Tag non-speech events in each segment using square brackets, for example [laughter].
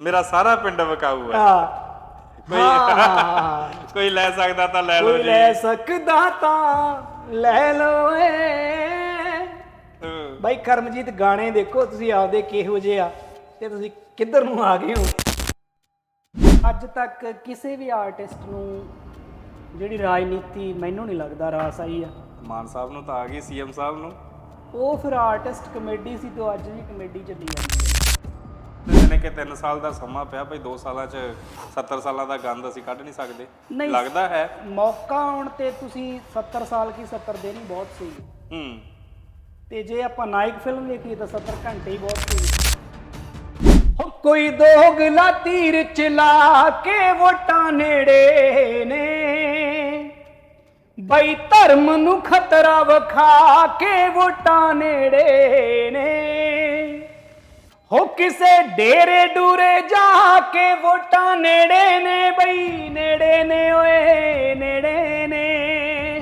ਮੇਰਾ ਸਾਰਾ ਪਿੰਡ ਵਕਾਊ ਹੈ। ਕੋਈ- ਕੋਈ ਲੈ ਸਕਦਾ ਤਾਂ ਲੈ ਲਓ ਕੋਈ ਜੀ। ਲੈ ਸਕਦਾ ਤਾਂ ਲੈ ਲਓ ਏ। ਹੂੰ। ਬਾਈ ਕਰਮਜੀਤ ਗਾਣੇ ਦੇਖੋ ਤੁਸੀਂ ਆਪਦੇ ਕਿਹੋ ਜਿਹੇ ਆ ਤੇ ਤੁਸੀਂ ਕਿੱਧਰ ਨੂੰ ਆ ਗਏ ਹੋ? ਅੱਜ ਤੱਕ ਕਿਸੇ ਵੀ ਆਰਟਿਸਟ ਨੂੰ ਜਿਹੜੀ ਰਾਜਨੀਤੀ ਮੈਨੂੰ ਨਹੀਂ ਲੱਗਦਾ ਰਾਸ ਆਈ ਆ। ਮਾਨ ਸਾਹਿਬ ਨੂੰ ਤਾਂ ਆ ਗਈ ਸੀਐਮ ਸਾਹਿਬ ਨੂੰ। ਉਹ ਫਿਰ ਆਰਟਿਸਟ ਕਮੇਡੀ ਸੀ ਤੇ ਅੱਜ ਵੀ ਕਮੇਡੀ ਚੱਲੀ ਜਾਂਦੀ ਹੈ ਤੇ ਕਿ 3 ਸਾਲ ਦਾ ਸਮਾਂ ਪਿਆ ਭਈ 2 ਸਾਲਾਂ ਚ 70 ਸਾਲਾਂ ਦਾ ਗੰਦ ਅਸੀਂ ਕੱਢ ਨਹੀਂ ਸਕਦੇ। ਨਹੀਂ। ਲੱਗਦਾ ਹੈ। ਮੌਕਾ ਆਉਣ ਤੇ ਤੁਸੀਂ 70 ਸਾਲ ਕੀ 70 ਦਿਨ ਹੀ ਬਹੁਤ ਸੀ ਹੂੰ। ਤੇ ਜੇ ਆਪਾਂ ਨਾਇਕ ਫਿਲਮ ਵੇਖੀਏ ਤਾਂ 70 ਘੰਟੇ ਹੀ ਬਹੁਤ ਸੀ ਹੋ ਕੋਈ ਦੋਗਲਾ ਤੀਰ ਚਲਾ ਕੇ ਵੋਟਾਂ ਨੇੜੇ ਨੇ। ਬਈ ਧਰਮ ਨੂੰ ਖਤਰਾ ਵਿਖਾ ਕੇ ਵੋਟਾਂ ਨੇੜੇ ਨੇ। ਹੋ ਕਿਸੇ ਡੇਰੇ ਡੂਰੇ ਜਾ ਕੇ ਵੋਟਾਂ ਨੇੜੇ ਨੇ ਬਈ ਨੇੜੇ ਨੇ ਓਏ ਨੇੜੇ ਨੇ।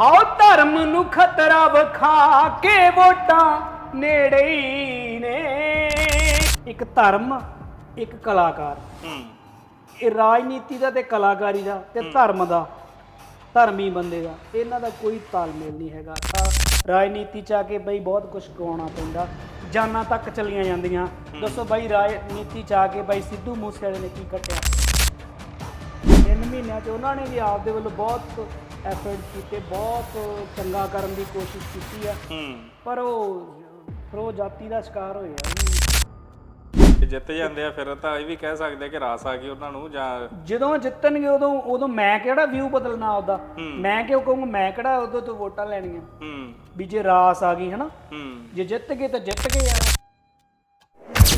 ਹਾਓ ਧਰਮ ਨੂੰ ਖਤਰਾ ਵਿਖਾ ਕੇ ਵੋਟਾਂ ਨੇੜੇ ਹੀ ਨੇ। ਇੱਕ ਧਰਮ ਇੱਕ ਕਲਾਕਾਰ। ਹੂੰ। ਇਹ ਰਾਜਨੀਤੀ ਦਾ ਤੇ ਕਲਾਕਾਰੀ ਦਾ ਤੇ ਧਰਮ ਦਾ ਧਰਮੀ ਬੰਦੇ ਦਾ। ਇਹਨਾਂ ਦਾ ਕੋਈ ਤਾਲਮੇਲ ਨਹੀਂ ਹੈਗਾ। ਰਾਜਨੀਤੀ ਚ ਆ ਕੇ ਬਈ ਬਹੁਤ ਕੁਝ ਗਾਉਣਾ ਪੈਂਦਾ ਜਾਨਾਂ ਤੱਕ ਚਲੀਆਂ ਜਾਂਦੀਆਂ। ਦੱਸੋ ਬਈ ਰਾਜਨੀਤੀ ਚ ਆ ਕੇ ਬਈ ਸਿੱਧੂ ਮੂਸੇਵਾਲੇ ਨੇ ਕੀ ਕੱਟਿਆ? ਤਿੰਨ ਮਹੀਨਿਆਂ ਚ ਉਹਨਾਂ ਨੇ ਵੀ ਆਪਦੇ ਵੱਲੋਂ ਬਹੁਤ ਐਫਰਟ ਕੀਤੇ ਬਹੁਤ ਚੰਗਾ ਕਰਨ ਦੀ ਕੋਸ਼ਿਸ਼ ਕੀਤੀ ਆ। ਪਰ ਉਹ ਫਿਰ ਉਹ ਜਾਤੀ ਦਾ ਸ਼ਿਕਾਰ ਹੋਏ ਤੇ ਜਿੱਤ ਜਾਂਦੇ ਆ ਫਿਰ ਤਾਂ ਇਹ ਵੀ ਕਹਿ ਸਕਦੇ ਆ ਕਿ ਰਾਸ ਆ ਗਈ ਉਹਨਾਂ ਨੂੰ ਜਾਂ ਜਦੋਂ ਜਿੱਤਣਗੇ ਉਦੋਂ ਉਦੋਂ ਮੈਂ ਕਿਹੜਾ ਵਿਊ ਬਦਲਣਾ ਆਪਦਾ? ਮੈਂ ਕਿਉਂ ਕਹੂੰਗਾ ਮੈਂ ਕਿਹੜਾ ਉਦੋਂ ਤੋਂ ਵੋਟਾਂ ਲੈਣੀਆਂ? ਹੂੰ। ਵੀ ਜੇ ਰਾਸ ਆ ਗਈ ਹਨਾ? ਹੂੰ। ਜੇ ਜਿੱਤ ਗਏ ਤਾਂ ਜਿੱਤ ਗਏ ਯਾਰ।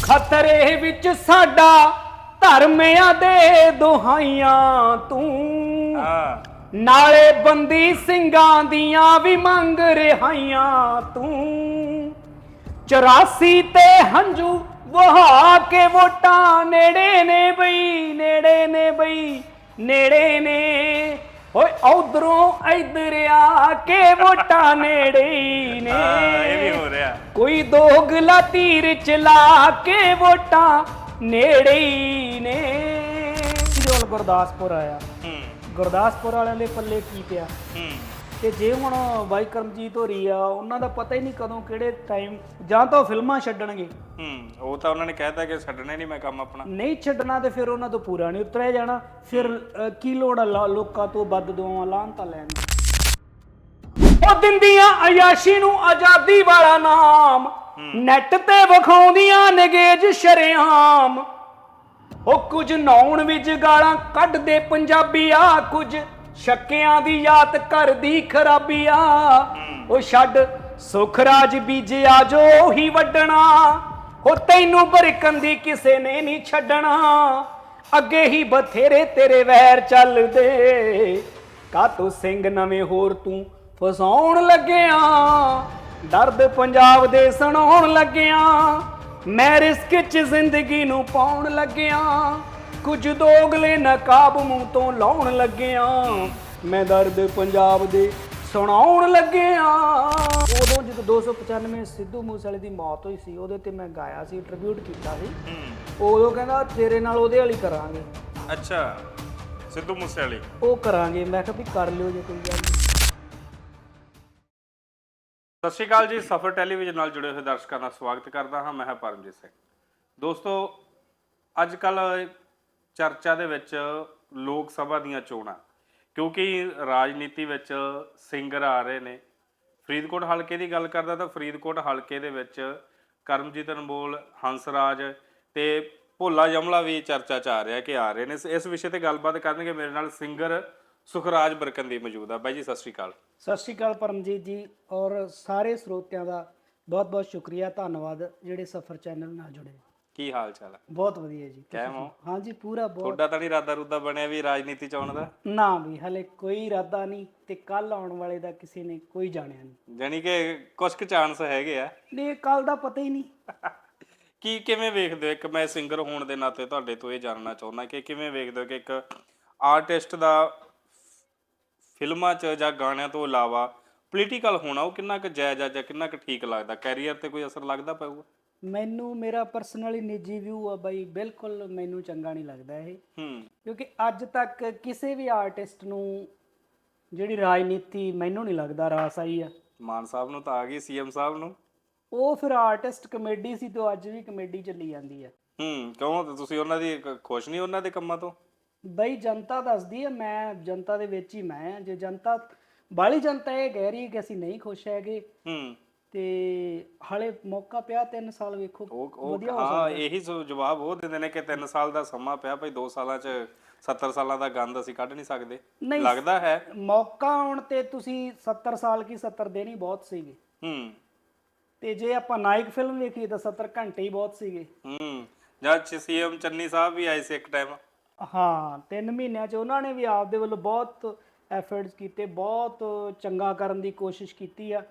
ਖਤਰੇ ਵਿੱਚ ਸਾਡਾ ਧਰਮਿਆਂ ਦੇ ਦੁਹਾਈਆਂ ਤੂੰ। ਹਾਂ। ਨਾਲੇ ਬੰਦੀ ਸਿੰਘਾਂ ਦੀਆਂ ਵੀ ਮੰਗ ਰਿਹਾਈਆਂ ਤੂੰ। 84 ਤੇ ਹੰਝੂ ਵਹਾ ਕੇ ਵੋਟਾਂ ਨੇੜੇ ਨੇ ਬਈ ਨੇੜੇ ਨੇ ਬਈ ਨੇੜੇ ਨੇ। ਓਏ ਉਧਰੋਂ ਇਧਰ ਆ ਕੇ ਵੋਟਾਂ ਨੇੜੇ ਨੇ। ਇਹ ਵੀ ਹੋ ਰਿਹਾ। ਕੋਈ ਦੋਗਲਾ ਤੀਰ ਚਲਾ ਕੇ ਵੋਟਾਂ ਨੇੜੇ ਨੇ। ਜੋਲ ਗੁਰਦਾਸਪੁਰ ਆਇਆ? ਹੂੰ। ਗੁਰਦਾਸਪੁਰ ਵਾਲਿਆਂ ਦੇ ਪੱਲੇ ਕੀ ਪਿਆ? ਹੂੰ। ਤੇ ਜੇ ਹੁਣ ਬਾਈ ਕਰਮਜੀਤ ਹੋਰੀ ਆ ਉਹਨਾਂ ਦਾ ਪਤਾ ਹੀ ਨਹੀਂ ਕਦੋਂ ਕਿਹੜੇ ਟਾਈਮ ਜਾਂ ਤਾਂ ਉਹ ਫਿਲਮਾਂ ਛੱਡਣਗੇ। ਹੂੰ ਉਹ ਤਾਂ ਉਹਨਾਂ ਨੇ ਕਹਿਤਾ ਕਿ ਛੱਡਣੇ ਨਹੀਂ ਮੈਂ ਕੰਮ ਆਪਣਾ। ਨਹੀਂ ਛੱਡਣਾ ਤੇ ਫਿਰ ਉਹਨਾਂ ਤੋਂ ਪੂਰਾ ਨਹੀਂ ਉਤਰਿਆ ਜਾਣਾ। ਫਿਰ ਅ, ਕੀ ਲੋੜ ਆ ਲਾ- ਲੋਕਾਂ ਤੋਂ ਵੱਧ ਦੁਆਵਾਂ ਲਾਹਨਤਾਂ ਲੈਣ ਦੀ। ਉਹ ਦਿੰਦੀਆਂ ਅਯਾਸ਼ੀ ਨੂੰ ਆਜ਼ਾਦੀ ਵਾਲਾ ਨਾਮ। ਨੈਟ ਤੇ ਵਿਖਾਉਂਦੀਆਂ ਨਗੇਜ ਸ਼ਰੇਆਮ। ਉਹ ਕੁਝ ਨੌਣ ਵਿੱਚ ਗਾਲਾਂ ਕੱਢਦੇ ਪੰਜਾਬੀ ਆ ਕੁਝ। ਸ਼ੱਕਿਆਂ ਦੀ ਯਾਦ ਕਰਦੀ ਖਰਾਬੀ ਆ ਉਹ ਛੱਡ ਸੁਖ ਰਾਜ ਬੀਜਿਆ ਜੋ ਹੀ ਵੱਡਣਾ ਉਹ ਤੈਨੂੰ ਬਰਕਨ ਦੀ ਕਿਸੇ ਨੇ ਨਹੀਂ ਛੱਡਣਾ। ਅੱਗੇ ਹੀ ਬਥੇਰੇ ਤੇਰੇ ਵੈਰ ਚੱਲਦੇ। ਕਾਤੋਂ ਸਿੰਘ ਨਵੇਂ ਹੋਰ ਤੂੰ ਫਸਾਉਣ ਲੱਗਿਆ? ਦਰਦ ਪੰਜਾਬ ਦੇ ਸੁਣਾਉਣ ਲੱਗਿਆ। ਮੈਂ ਰਿਸਕ 'ਚ ਜ਼ਿੰਦਗੀ ਨੂੰ ਪਾਉਣ ਲੱਗਿਆ। ਕੁਝ ਦੋਗਲੇ ਨਕਾਬ ਮੂੰਹ ਤੋਂ ਲਾਉਣ ਲੱਗਿਆ। ਮੈਂ ਦਰਦ ਪੰਜਾਬ ਦੇ ਸੁਣਾਉਣ ਲੱਗਿਆ। ਉਦੋਂ ਜਦੋਂ 295 ਸਿੱਧੂ ਮੂਸੇਵਾਲੇ ਦੀ ਮੌਤ ਹੋਈ ਸੀ ਉਹਦੇ ਤੇ ਮੈਂ ਗਾਇਆ ਸੀ ਟ੍ਰਿਬਿਊਟ ਕੀਤਾ ਸੀ। ਉਦੋਂ ਕਹਿੰਦਾ ਤੇਰੇ ਨਾਲ ਉਹਦੇ ਵਾਲੀ ਕਰਾਂਗੇ। ਅੱਛਾ ਸਿੱਧੂ ਮੂਸੇਵਾਲੀ। ਉਹ ਕਰਾਂਗੇ। ਮੈਂ ਕਿਹਾ ਵੀ ਕਰ ਲਿਓ ਜੇ ਕੋਈ ਗੱਲ ਨਹੀਂ। ਸਤਿ ਸ਼੍ਰੀ ਅਕਾਲ ਜੀ ਸਫਰ ਟੈਲੀਵਿਜ਼ਨ ਨਾਲ ਜੁੜੇ ਹੋਏ ਦਰਸ਼ਕਾਂ ਦਾ ਸਵਾਗਤ ਕਰਦਾ ਹਾਂ। ਮੈਂ ਹਾਂ ਪਰਮਜੀਤ ਸਿੰਘ। ਦੋਸਤੋ ਅੱਜ ਕੱਲ ਚਰਚਾ ਦੇ ਵਿੱਚ ਲੋਕ ਸਭਾ ਦੀਆਂ ਚੋਣਾਂ, ਕਿਉਂਕਿ ਰਾਜਨੀਤੀ ਵਿੱਚ ਸਿੰਗਰ ਆ ਰਹੇ ਨੇ। ਫਰੀਦਕੋਟ ਹਲਕੇ ਦੀ ਗੱਲ ਕਰਦਾ ਤਾਂ ਫਰੀਦਕੋਟ ਹਲਕੇ ਦੇ ਵਿੱਚ ਕਰਮਜੀਤ ਅਨਮੋਲ, ਹੰਸਰਾਜ ਤੇ ਭੋਲਾ ਜਮਲਾ ਵੀ ਚਰਚਾ ਚ ਆ ਰਿਹਾ ਕਿ ਆ ਰਹੇ ਨੇ। ਇਸ- ਇਸ ਵਿਸ਼ੇ ਤੇ ਗੱਲਬਾਤ ਕਰਨਗੇ। ਮੇਰੇ ਨਾਲ ਸਿੰਗਰ ਸੁਖਰਾਜ ਬਰਕੰਦੀ ਮੌਜੂਦ ਆ। ਬਾਈ ਜੀ, ਸਤਿ ਸ਼੍ਰੀ ਅਕਾਲ। ਸਤਿ ਸ਼੍ਰੀ ਅਕਾਲ ਪਰਮਜੀਤ ਜੀ, ਔਰ ਸਾਰੇ ਸਰੋਤਿਆਂ ਦਾ ਬਹੁਤ ਬਹੁਤ ਸ਼ੁਕਰੀਆ, ਧੰਨਵਾਦ ਜਿਹੜੇ ਸਫਰ ਚੈਨਲ ਨਾਲ ਜੁੜੇ। ਕੀ ਹਾਲ ਚਾਲ ਹੈ ਬਹੁਤ ਵਧੀਆ ਜੀ ਕਹਿ ਮੋ ਹਾਂਜੀ ਪੂਰਾ ਬਹੁਤ। ਤੁਹਾਡਾ ਤਾਂ ਨਹੀਂ ਇਰਾਦਾ ਰੁਦਾ ਬਣਿਆ ਵੀ ਰਾਜਨੀਤੀ ਚ ਆਉਣ ਦਾ? ਨਾ ਵੀ ਹਲੇ ਕੋਈ ਇਰਾਦਾ ਨਹੀਂ ਤੇ ਕੱਲ ਆਉਣ ਵਾਲੇ ਦਾ ਕਿਸੇ ਨੇ ਕੋਈ ਜਾਣਿਆ ਨਹੀਂ। ਜਾਣੀ ਕਿ ਕੁਝ ਕੁ ਚਾਂਸ ਹੈਗੇ ਆ। ਨਹੀਂ ਕੱਲ ਦਾ ਪਤਾ ਹੀ ਨਹੀਂ। [laughs] ਕੀ ਕਿਵੇਂ ਵੇਖਦੇ ਹੋ? ਇੱਕ ਮੈਂ ਸਿੰਗਰ ਹੋਣ ਦੇ ਨਾਤੇ ਤੁਹਾਡੇ ਤੋਂ ਇਹ ਜਾਣਨਾ ਚਾਹੁੰਦਾ ਕਿ ਕਿਵੇਂ ਵੇਖਦੇ ਹੋ ਕਿ ਇੱਕ ਆਰਟਿਸਟ ਦਾ ਫਿਲਮਾਂ 'ਚ ਜਾਂ ਗਾਣਿਆਂ ਤੋਂ ਇਲਾਵਾ ਪੋਲੀਟੀਕਲ ਹੋਣਾ ਉਹ ਕਿੰਨਾ ਕੁ ਜਾਇਜ਼ ਆ ਜਾਂ ਕਿੰਨਾ ਕੁ ਠੀਕ ਲੱਗਦਾ? ਕੈਰੀਅਰ ਤੇ ਕੋਈ ਅਸਰ ਲੱਗਦਾ ਪਊਗਾ? ਮੈਨੂੰ ਮੇਰਾ ਪਰਸਨਲੀ ਨਿੱਜੀ ਵਿਊ ਆ ਬਾਈ ਬਿਲਕੁਲ ਮੈਨੂੰ ਚੰਗਾ ਨਹੀਂ ਲੱਗਦਾ ਇਹ। ਹੂੰ। ਕਿਉਂਕਿ ਅੱਜ ਤੱਕ ਕਿਸੇ ਵੀ ਆਰਟਿਸਟ ਨੂੰ ਜਿਹੜੀ ਰਾਜਨੀਤੀ ਮੈਨੂੰ ਨਹੀਂ ਲੱਗਦਾ ਰਾਸ ਆਈ ਆ। ਮਾਨ ਸਾਹਿਬ ਨੂੰ ਤਾਂ ਆ ਗਈ ਸੀਐਮ ਸਾਹਿਬ ਨੂੰ। ਉਹ ਫਿਰ ਆਰਟਿਸਟ ਕਮੇਡੀ ਸੀ ਤੇ ਅੱਜ ਵੀ ਕਮੇਡੀ ਚੱਲੀ ਜਾਂਦੀ ਆ। ਹੂੰ ਕਿਉਂ? ਤੇ ਤੁਸੀਂ ਉਹਨਾਂ ਦੀ ਖੁਸ਼ ਨਹੀਂ ਉਹਨਾਂ ਦੇ ਕੰਮਾਂ ਤੋਂ? ਬਈ ਜਨਤਾ ਦੱਸਦੀ ਆ ਮੈਂ ਜਨਤਾ ਦੇ ਵਿੱਚ ਹੀ ਮੈਂ ਜੇ ਜਨਤਾ ਬਾਹਲੀ ਜਨਤਾ ਇਹ ਕਹਿ ਰਹੀ ਹੈ ਕਿ ਅਸੀਂ ਨਹੀਂ ਖੁਸ਼ ਹੈਗੇ। ਹੂੰ। ਤੇ ਹਲੇ ਮੌਕਾ ਪਿਆ 3 ਸਾਲ ਵੇਖੋ ਉਹ ਉਹ ਵਧੀਆ ਹੋ ਹਾਂ ਇਹੀ ਸੋ ਜਵਾਬ ਉਹ ਦਿੰਦੇ ਨੇ ਕਿ 3 ਸਾਲ ਦਾ ਸਮਾਂ ਪਿਆ ਭਾਈ 2 ਸਾਲਾਂ ਚ 70 ਸਾਲਾਂ ਦਾ ਗੰਦ ਅਸੀਂ ਕੱਢ ਨਹੀਂ ਸਕਦੇ। ਨਹੀਂ। ਲੱਗਦਾ ਹੈ। ਮੌਕਾ ਆਉਣ ਤੇ ਤੁਸੀਂ 70 ਸਾਲ ਕੀ 70 ਦਿਨ ਹੀ ਬਹੁਤ ਸੀਗੇ। ਹੂੰ। ਤੇ ਜੇ ਆਪਾਂ ਨਾਇਕ ਫਿਲਮ ਵੇਖੀਏ ਤਾਂ 70 ਘੰਟੇ ਹੀ ਬਹੁਤ ਸੀਗੇ। ਹੂੰ। ਜਦ ਸੀਐਮ ਚੰਨੀ ਸਾਹਿਬ ਵੀ ਆਏ ਸੀ ਇੱਕ ਟਾਈਮ ਹਾਂ 3 ਮਹੀਨਿਆਂ ਚ ਉਹਨਾਂ ਨੇ ਵੀ ਆਪਦੇ ਵੱਲੋਂ ਬਹੁਤ ਐਫਰਟਸ ਕੀਤੇ ਬਹੁਤ ਚੰਗਾ ਕਰਨ ਦੀ ਕੋਸ਼ਿਸ਼ ਕੀਤੀ ਆ।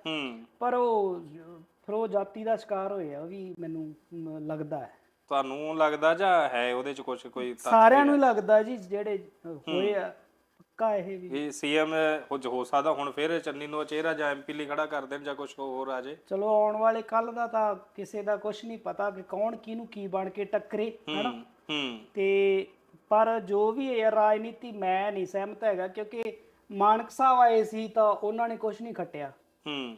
ਪਰ ਉਹ ਫਿਰ ਉਹ ਜਾਤੀ ਦਾ ਸ਼ਿਕਾਰ ਹੋਏ ਆ ਉਹ ਵੀ ਮੈਨੂੰ ਲੱਗਦਾ ਹੈ। ਤੁਹਾਨੂੰ ਲੱਗਦਾ ਜਾਂ ਹੈ ਉਹਦੇ ਚ ਕੁਝ ਕੋਈ ਸਾਰਿਆਂ ਨੂੰ ਲੱਗਦਾ ਜੀ ਜਿਹੜੇ ਹੋਏ ਆ ਪੱਕਾ ਇਹ ਵੀ। ਵੀ ਸੀਐਮ ਹੋ ਸਕਦਾ ਹੁਣ ਫਿਰ ਚੰਨੀ ਨੂੰ ਚਿਹਰਾ ਜਾਂ ਐਮਪੀ ਲਈ ਖੜਾ ਕਰ ਦੇਣ ਜਾਂ ਕੁਝ ਹੋਰ ਆ ਜੇ। ਚਲੋ ਆਉਣ ਵਾਲੇ ਕੱਲ ਦਾ ਤਾਂ ਕਿਸੇ ਦਾ ਕੁਝ ਨਹੀਂ ਪਤਾ ਕਿ ਕੌਣ ਕਿਹਨੂੰ ਕੀ ਬਣ ਕੇ ਟੱਕਰੇ ਹਨਾ? ਹੂੰ। ਹੂੰ ਤੇ ਪਰ ਜੋ ਵੀ ਹੈ ਰਾਜਨੀਤੀ ਮੈਂ ਨਹੀਂ ਸਹਿਮਤ ਹੈਗਾ ਕਿਉਂਕਿ ਮਾਨਕ ਸਾਹਿਬ ਆਏ ਸੀ ਤਾਂ ਉਹਨਾਂ ਨੇ ਕੁਝ ਨਹੀਂ ਖੱਟਿਆ। ਹੂੰ।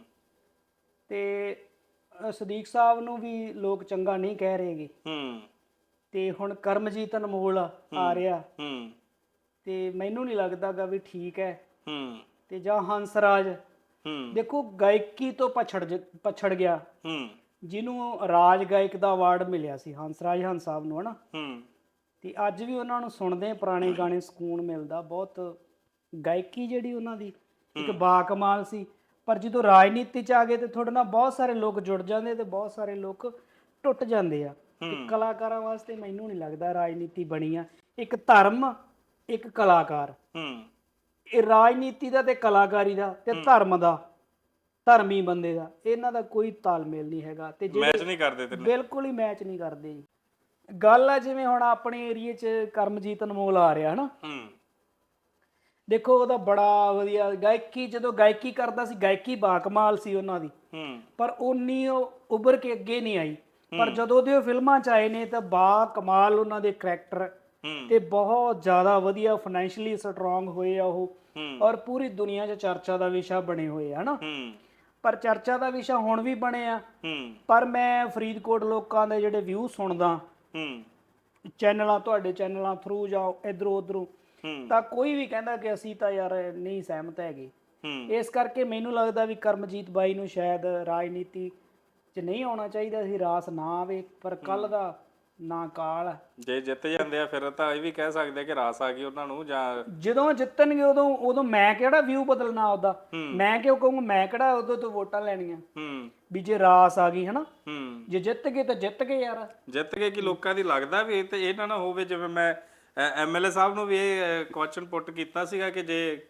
ਤੇ ਅ, ਸਦੀਕ ਸਾਹਿਬ ਨੂੰ ਵੀ ਲੋਕ ਚੰਗਾ ਨਹੀਂ ਕਹਿ ਰਹੇਗੇ। ਹੂੰ। ਤੇ ਹੁਣ ਕਰਮਜੀਤ ਅਨਮੋਲ ਆ ਰਿਹਾ। ਹੂੰ। ਤੇ ਮੈਨੂੰ ਨਹੀਂ ਲੱਗਦਾਗਾ ਵੀ ਠੀਕ ਹੈ। ਹੂੰ। ਤੇ ਜਾਂ ਹੰਸਰਾਜ। ਹੂੰ। ਦੇਖੋ ਗਾਇਕੀ ਤੋਂ ਪਛੜ ਜ- ਪਛੜ ਗਿਆ। ਹੂੰ। ਜਿਹਨੂੰ ਰਾਜ ਗਾਇਕ ਦਾ ਅਵਾਰਡ ਮਿਲਿਆ ਸੀ ਹੰਸਰਾਜ ਹੰਸ ਸਾਹਿਬ ਨੂੰ ਹਨਾ? ਹੂੰ। ਤੇ ਅੱਜ ਵੀ ਉਹਨਾਂ ਨੂੰ ਸੁਣਦੇ ਹਾਂ, ਪੁਰਾਣੇ ਗਾਣੇ ਸਕੂਨ ਮਿਲਦਾ ਬਹੁਤ ਗਾਇਕੀ ਜਿਹੜੀ ਉਹਨਾਂ ਦੀ ਇੱਕ ਬਾਕਮਾਲ ਸੀ। ਪਰ ਜਦੋਂ ਰਾਜਨੀਤੀ ਚ ਆ ਗਏ ਤੇ ਤੁਹਾਡੇ ਨਾਲ ਬਹੁਤ ਸਾਰੇ ਲੋਕ ਜੁੜ ਜਾਂਦੇ ਤੇ ਬਹੁਤ ਸਾਰੇ ਲੋਕ ਟੁੱਟ ਜਾਂਦੇ ਆ। ਤੇ ਕਲਾਕਾਰਾਂ ਵਾਸਤੇ ਮੈਨੂੰ ਨਹੀਂ ਲੱਗਦਾ ਰਾਜਨੀਤੀ ਬਣੀ ਆ। ਇੱਕ ਧਰਮ ਇੱਕ ਕਲਾਕਾਰ। ਹੂੰ। ਇਹ ਰਾਜਨੀਤੀ ਦਾ ਤੇ ਕਲਾਕਾਰੀ ਦਾ ਤੇ ਧਰਮ ਦਾ ਧਰਮੀ ਬੰਦੇ ਦਾ ਇਹਨਾਂ ਦਾ ਕੋਈ ਤਾਲਮੇਲ ਨਹੀਂ ਹੈਗਾ। ਤੇ ਜਿਹੜੇ ਮੈਚ ਨਹੀਂ ਕਰਦੇ ਤੇ ਬਿਲਕੁਲ ਹੀ ਮੈਚ ਨਹੀਂ ਕਰਦੇ। ਜੀ ਗੱਲ ਆ ਜਿਵੇਂ ਹੁਣ ਆਪਣੇ ਏਰੀਏ 'ਚ ਕਰਮਜੀਤ ਅਨਮੋਲ ਆ ਰਿਹਾ ਹਨਾ? ਹੂੰ। ਦੇਖੋ ਉਹਦਾ ਬੜਾ ਵਧੀਆ ਗਾਇਕੀ ਜਦੋਂ ਗਾਇਕੀ ਕਰਦਾ ਸੀ ਗਾਇਕੀ ਬਾਕਮਾਲ ਸੀ ਉਹਨਾਂ ਦੀ। ਹੂੰ। ਪਰ ਉਨੀ ਉਹ ਉੱਭਰ ਕੇ ਅੱਗੇ ਨਹੀਂ ਆਈ। ਪਰ ਜਦੋਂ ਦੇ ਉਹ ਫਿਲਮਾਂ 'ਚ ਆਏ ਨੇ ਤਾਂ ਬਾ ਕਮਾਲ ਉਹਨਾਂ ਦੇ ਕਰੈਕਟਰ। ਤੇ ਬਹੁਤ ਜ਼ਿਆਦਾ ਵਧੀਆ ਫਾਈਨੈਂਸ਼ੀਅਲੀ ਸਟਰੋਂਗ ਹੋਏ ਆ ਉਹ। ਔਰ ਪੂਰੀ ਦੁਨੀਆ 'ਚ ਚਰਚਾ ਦਾ ਵਿਸ਼ਾ ਬਣੇ ਹੋਏ ਆ ਹਨਾ? ਪਰ ਚਰਚਾ ਦਾ ਵਿਸ਼ਾ ਹੁਣ ਵੀ ਬਣੇ ਆ। ਪਰ ਮੈਂ ਫਰੀਦਕੋਟ ਲੋਕਾਂ ਦੇ ਜਿਹੜੇ ਵਿਊ ਸੁਣਦਾ ਚੈਨਲਾਂ ਤੁਹਾਡੇ ਚੈਨਲਾਂ ਥਰੂ ਜਾਂ ਇਧਰੋਂ ਉਧਰੋਂ ਤਾਂ ਕੋਈ ਵੀ ਕਹਿੰਦਾ ਕਿ ਅਸੀਂ ਤਾਂ ਯਾਰ ਨਹੀਂ ਸਹਿਮਤ ਹੈਗੇ। ਇਸ ਕਰਕੇ ਮੈਨੂੰ ਲੱਗਦਾ ਵੀ ਕਰਮਜੀਤ ਬਾਈ ਨੂੰ ਸ਼ਾਇਦ ਰਾਜਨੀਤੀ 'ਚ ਨਹੀਂ ਆਉਣਾ ਚਾਹੀਦਾ ਸੀ ਰਾਸ ਨਾ ਆਵੇ ਪਰ ਕੱਲ ਦਾ ਨਾ ਕਾਲ। ਜੇ ਜਿੱਤ ਜਾਂਦੇ ਆ ਫਿਰ ਤਾਂ ਇਹ ਵੀ ਕਹਿ ਸਕਦੇ ਆ ਕਿ ਰਾਸ ਆ ਗਈ ਉਹਨਾਂ ਨੂੰ ਜਾਂ ਜਦੋਂ ਜਿੱਤਣਗੇ ਉਦੋਂ ਉਦੋਂ ਮੈਂ ਕਿਹੜਾ ਵਿਊ ਬਦਲਣਾ ਉਹਦਾ ਮੈਂ ਕਿਉਂ ਕਹੂੰਗਾ ਮੈਂ ਕਿਹੜਾ ਉਦੋਂ ਤੋਂ ਵੋਟਾਂ ਲੈਣੀਆਂ? ਹੂੰ। ਵੀ ਜੇ ਰਾਸ ਆ ਗਈ ਹਨਾ? ਹੂੰ। ਜੇ ਜਿੱਤ ਗਏ ਤਾਂ ਜਿੱਤ ਗਏ ਯਾਰ। ਜਿੱਤ ਗਏ ਕਿ ਲੋਕਾਂ ਦੀ ਲੱਗਦਾ ਵੀ ਇਹ ਤੇ ਇਹ ਨਾ ਨਾ ਹੋਵੇ ਜਿਵੇਂ ਮੈਂ ਐਮਐਲਏ ਸਾਹਿਬ ਨੂੰ ਵੀ ਇਹ ਕੁਐਸਚਨ ਪੁੱਟ ਕੀਤਾ ਸੀਗਾ ਕਿ ਜੇ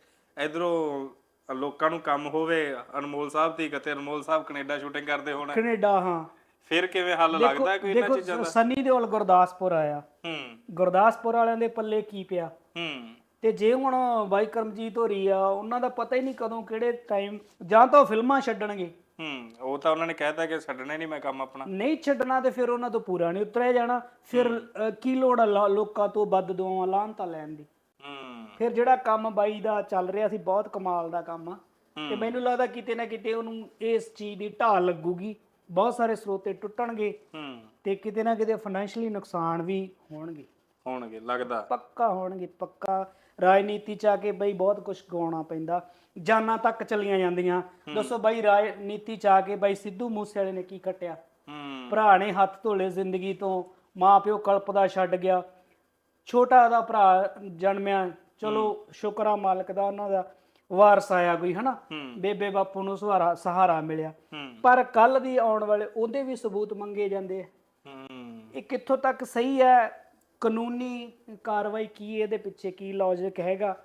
ਇਧਰੋਂ ਲੋਕਾਂ ਨੂੰ ਕੰਮ ਹੋਵੇ ਅਨਮੋਲ ਸਾਹਿਬ ਦੀ ਕਿਤੇ ਅਨਮੋਲ ਸਾਹਿਬ ਕੈਨੇਡਾ ਸ਼ੂਟਿੰਗ ਕਰਦੇ ਹੋਣ। ਕੈਨੇਡਾ ਹਾਂ। ਫਿਰ ਕਿਵੇਂ ਹੱਲ ਲੱਗਦਾ ਕੋਈ ਇਹਨਾਂ ਚੀਜ਼ਾਂ ਦੇਖੋ ਦਾ? ਸਨੀ ਦਿਓਲ ਗੁਰਦਾਸਪੁਰ ਆਇਆ। ਹੂੰ। ਗੁਰਦਾਸਪੁਰ ਵਾਲਿਆਂ ਦੇ ਪੱਲੇ ਕੀ ਪਿਆ? ਹੂੰ। ਤੇ ਜੇ ਹੁਣ ਬਾਈ ਕਰਮਜੀਤ ਹੋ ਰਹੀ ਆ ਉਹਨਾਂ ਦਾ ਪਤਾ ਹੀ ਨਹੀਂ ਕਦੋਂ ਕਿਹੜੇ ਟਾਈਮ ਜਾਂ ਤਾਂ ਉਹ ਫਿਲਮਾਂ ਛੱਡਣਗੇ। ਹੂੰ ਉਹ ਤਾਂ ਉਹਨਾਂ ਨੇ ਕਹਿਤਾ ਕਿ ਛੱਡਣਾ ਨਹੀਂ ਮੈਂ ਕੰਮ ਆਪਣਾ। ਨਹੀਂ ਛੱਡਣਾ ਤੇ ਫਿਰ ਉਹਨਾਂ ਤੋਂ ਪੂਰਾ ਨਹੀਂ ਉਤਰਿਆ ਜਾਣਾ। ਫਿਰ ਅ, ਕੀ ਲੋੜ ਆ ਲਾ- ਲੋਕਾਂ ਤੋਂ ਵੱਧ ਦੁਆਵਾਂ ਲਾਹਨਤਾਂ ਲੈਣ ਦੀ। ਹੂੰ। ਫਿਰ ਜਿਹੜਾ ਕੰਮ ਬਾਈ ਦਾ ਚੱਲ ਰਿਹਾ ਸੀ ਬਹੁਤ ਕਮਾਲ ਦਾ ਕੰਮ ਆ। ਤੇ ਮੈਨੂੰ ਲੱਗਦਾ ਕਿਤੇ ਨਾ ਕਿਤੇ ਉਹਨੂੰ ਇਸ ਚੀਜ਼ ਦੀ ਢਾਲ ਲੱਗੂਗੀ। ਬਹੁਤ ਸਾਰੇ ਸਰੋਤੇ ਟੁੱਟਣਗੇ। ਹੂੰ। ਤੇ ਕਿਤੇ ਨਾ ਕਿਤੇ ਫਾਈਨੈਂਸ਼ੀਅਲੀ ਨੁਕਸਾਨ ਵੀ ਹੋਣਗੇ। ਹੋਣਗੇ ਲੱਗਦਾ। ਪੱਕਾ ਹੋਣਗੇ ਪੱਕਾ। ਰਾਜਨੀਤੀ ਚ ਆ ਕੇ ਬਈ ਬਹੁਤ ਕੁਝ ਗਾਉਣਾ ਪੈਂਦਾ। ਜਾਨਾਂ ਤੱਕ ਚਲੀਆਂ ਜਾਂਦੀਆਂ। ਦੱਸੋ ਬਈ ਰਾਜਨੀਤੀ ਚ ਆ ਕੇ ਬਈ ਸਿੱਧੂ ਮੂਸੇ ਵਾਲੇ ਨੇ ਕੀ ਕੱਟਿਆ? ਭਰਾ ਨੇ ਹੱਥ ਧੋਲੇ ਜ਼ਿੰਦਗੀ ਤੋਂ ਮਾਂ ਪਿਓ ਕਲਪਦਾ ਛੱਡ ਗਿਆ। ਛੋਟਾ ਦਾ ਭਰਾ ਜਨਮਿਆ ਚਲੋ ਸ਼ੁਕਰ ਆ ਮਾਲਕ ਦਾ ਉਹਨਾਂ ਦਾ ਵਾਰਸ ਆਇਆ ਕੋਈ ਹਨਾ? ਬੇਬੇ ਬਾਪੂ ਨੂੰ ਸਹਾਰਾ ਸਹਾਰਾ ਮਿਲਿਆ। ਪਰ ਕੱਲ ਦੀ ਆਉਣ ਵਾਲੇ ਉਹਦੇ ਵੀ ਸਬੂਤ ਮੰਗੇ ਜਾਂਦੇ ਆ। ਹੂੰ। ਇਹ ਕਿੱਥੋਂ ਤੱਕ ਸਹੀ ਹੈ? ਕਾਨੂੰਨੀ ਕਾਰਵਾਈ ਕੀ ਇਹਦੇ ਪਿੱਛੇ ਕੀ ਲੌਜਿਕ ਹੈਗਾ?